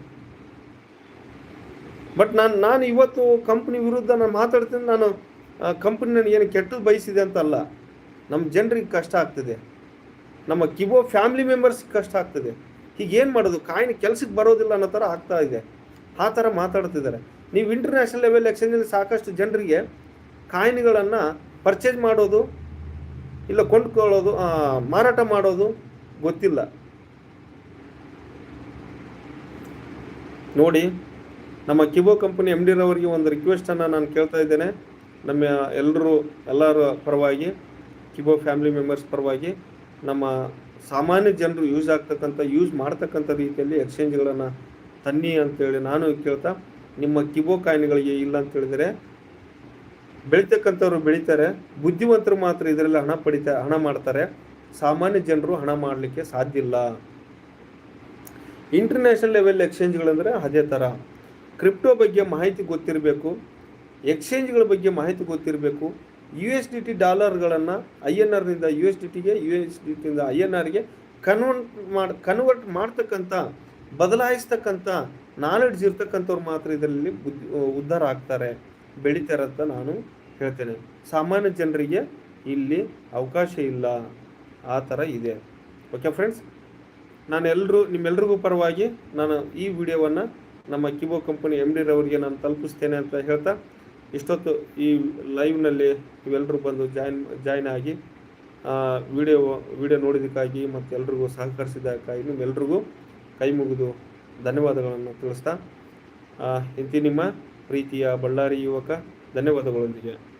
S1: ಬಟ್ ನಾನು ನಾನು ಇವತ್ತು ಕಂಪ್ನಿ ವಿರುದ್ಧ ನಾನು ಮಾತಾಡ್ತೀನಿ, ನಾನು ಕಂಪ್ನಿ ನನಗೆ ಏನು ಕೆಟ್ಟದ್ದು ಬಯಸಿದೆ ಅಂತಲ್ಲ. ನಮ್ಮ ಜನರಿಗೆ ಕಷ್ಟ ಆಗ್ತದೆ. ನಮ್ಮ ಕಿಬೋ ಫ್ಯಾಮಿಲಿ ಮೆಂಬರ್ಸ್ಗೆ ಕಷ್ಟ ಆಗ್ತದೆ. ಈಗ ಏನು ಮಾಡೋದು? ಕಾಯಿನ ಕೆಲಸಕ್ಕೆ ಬರೋದಿಲ್ಲ ಅನ್ನೋ ಥರ ಆಗ್ತಾ ಇದೆ. ಆ ಥರ ಮಾತಾಡ್ತಿದ್ದಾರೆ. ನೀವು ಇಂಟರ್ನ್ಯಾಷನಲ್ ಲೆವೆಲ್ ಎಕ್ಸ್ಚೇಂಜಲ್ಲಿ ಸಾಕಷ್ಟು ಜನರಿಗೆ ಕಾಯಿನ್ಗಳನ್ನು ಪರ್ಚೇಸ್ ಮಾಡೋದು ಇಲ್ಲ ಕೊಂಡ್ಕೊಳ್ಳೋದು ಮಾರಾಟ ಮಾಡೋದು ಗೊತ್ತಿಲ್ಲ. ನೋಡಿ, ನಮ್ಮ ಕಿಬೋ ಕಂಪನಿ ಎಂ ಡಿರವರಿಗೆ ಒಂದು ರಿಕ್ವೆಸ್ಟನ್ನು ನಾನು ಕೇಳ್ತಾ ಇದ್ದೇನೆ. ನಮ್ಮ ಎಲ್ಲರೂ, ಎಲ್ಲರ ಪರವಾಗಿ ಕಿಬೋ ಫ್ಯಾಮಿಲಿ ಮೆಂಬರ್ಸ್ ಪರವಾಗಿ ನಮ್ಮ ಸಾಮಾನ್ಯ ಜನರು ಯೂಸ್ ಆಗ್ತಕ್ಕಂಥ ಯೂಸ್ ಮಾಡ್ತಕ್ಕಂಥ ರೀತಿಯಲ್ಲಿ ಎಕ್ಸ್ಚೇಂಜ್ಗಳನ್ನು ತನ್ನಿ ಅಂತೇಳಿ ನಾನು ಕೇಳ್ತಾ ನಿಮ್ಮ ಕಿಬೋ ಕಾಯಿನ್ಗಳಿಗೆ ಇಲ್ಲ ಅಂತ ಹೇಳಿದರೆ ಬೆಳಿತಕ್ಕಂಥವ್ರು ಬೆಳಿತಾರೆ, ಬುದ್ಧಿವಂತರು ಮಾತ್ರ ಇದರಲ್ಲಿ ಹಣ ಪಡಿತಾ, ಹಣ ಮಾಡ್ತಾರೆ. ಸಾಮಾನ್ಯ ಜನರು ಹಣ ಮಾಡಲಿಕ್ಕೆ ಸಾಧ್ಯ ಇಲ್ಲ. ಇಂಟರ್ನ್ಯಾಷನಲ್ ಲೆವೆಲ್ ಎಕ್ಸ್ಚೇಂಜ್ಗಳಂದರೆ ಅದೇ ಥರ ಕ್ರಿಪ್ಟೋ ಬಗ್ಗೆ ಮಾಹಿತಿ ಗೊತ್ತಿರಬೇಕು ಎಕ್ಸ್ಚೇಂಜ್ಗಳ ಬಗ್ಗೆ ಮಾಹಿತಿ ಗೊತ್ತಿರಬೇಕು. ಯು ಎಸ್ ಡಿ ಟಿ ಡಾಲರ್ಗಳನ್ನು ಐ ಎನ್ ಆರ್ನಿಂದ ಯು ಎಸ್ ಡಿ ಟಿಗೆ ಯು ಎಸ್ ಡಿ ಟಿಯಿಂದ ಐ ಎನ್ ಆರ್ಗೆ ಕನ್ವರ್ಟ್ ಮಾಡಿ, ಕನ್ವರ್ಟ್ ಮಾಡ್ತಕ್ಕಂಥ, ಬದಲಾಯಿಸ್ತಕ್ಕಂಥ ನಾಲೆಡ್ಜ್ ಇರ್ತಕ್ಕಂಥವ್ರು ಮಾತ್ರ ಇದರಲ್ಲಿ ಬುದ್ಧಿ ಉದ್ಧಾರ ಆಗ್ತಾರೆ, ಬೆಳಿತಾರೆ ಅಂತ ನಾನು ಹೇಳ್ತೇನೆ. ಸಾಮಾನ್ಯ ಜನರಿಗೆ ಇಲ್ಲಿ ಅವಕಾಶ ಇಲ್ಲ. ಆ ಥರ ಇದೆ. ಓಕೆ ಫ್ರೆಂಡ್ಸ್ ನಾನೆಲ್ಲರೂ ನಿಮ್ಮೆಲ್ರಿಗೂ ಪರವಾಗಿ ನಾನು ಈ ವಿಡಿಯೋವನ್ನು ನಮ್ಮ ಕಿಬೋ ಕಂಪನಿ ಎಂ ಡಿ ರವರಿಗೆ ನಾನು ತಲುಪಿಸ್ತೇನೆ ಅಂತ ಹೇಳ್ತಾ, ಇಷ್ಟೊತ್ತು ಈ ಲೈವ್ನಲ್ಲಿ ಇವೆಲ್ಲರೂ ಬಂದು ಜಾಯ್ನ್ ಜಾಯ್ನ್ ಆಗಿ ವಿಡಿಯೋ ವಿಡಿಯೋ ನೋಡಿದ್ದಕ್ಕಾಗಿ ಮತ್ತು ಎಲ್ರಿಗೂ ಸಹಕರಿಸಿದ್ದಕ್ಕಾಗಿ ನಿಮ್ಮೆಲ್ರಿಗೂ ಕೈ ಮುಗಿದು ಧನ್ಯವಾದಗಳನ್ನು ತಿಳಿಸ್ತಾ ಇಂತಿ ನಿಮ್ಮ ಪ್ರೀತಿಯ ಬಳ್ಳಾರಿ ಯುವಕ ಧನ್ಯವಾದಗಳೊಂದಿಗೆ.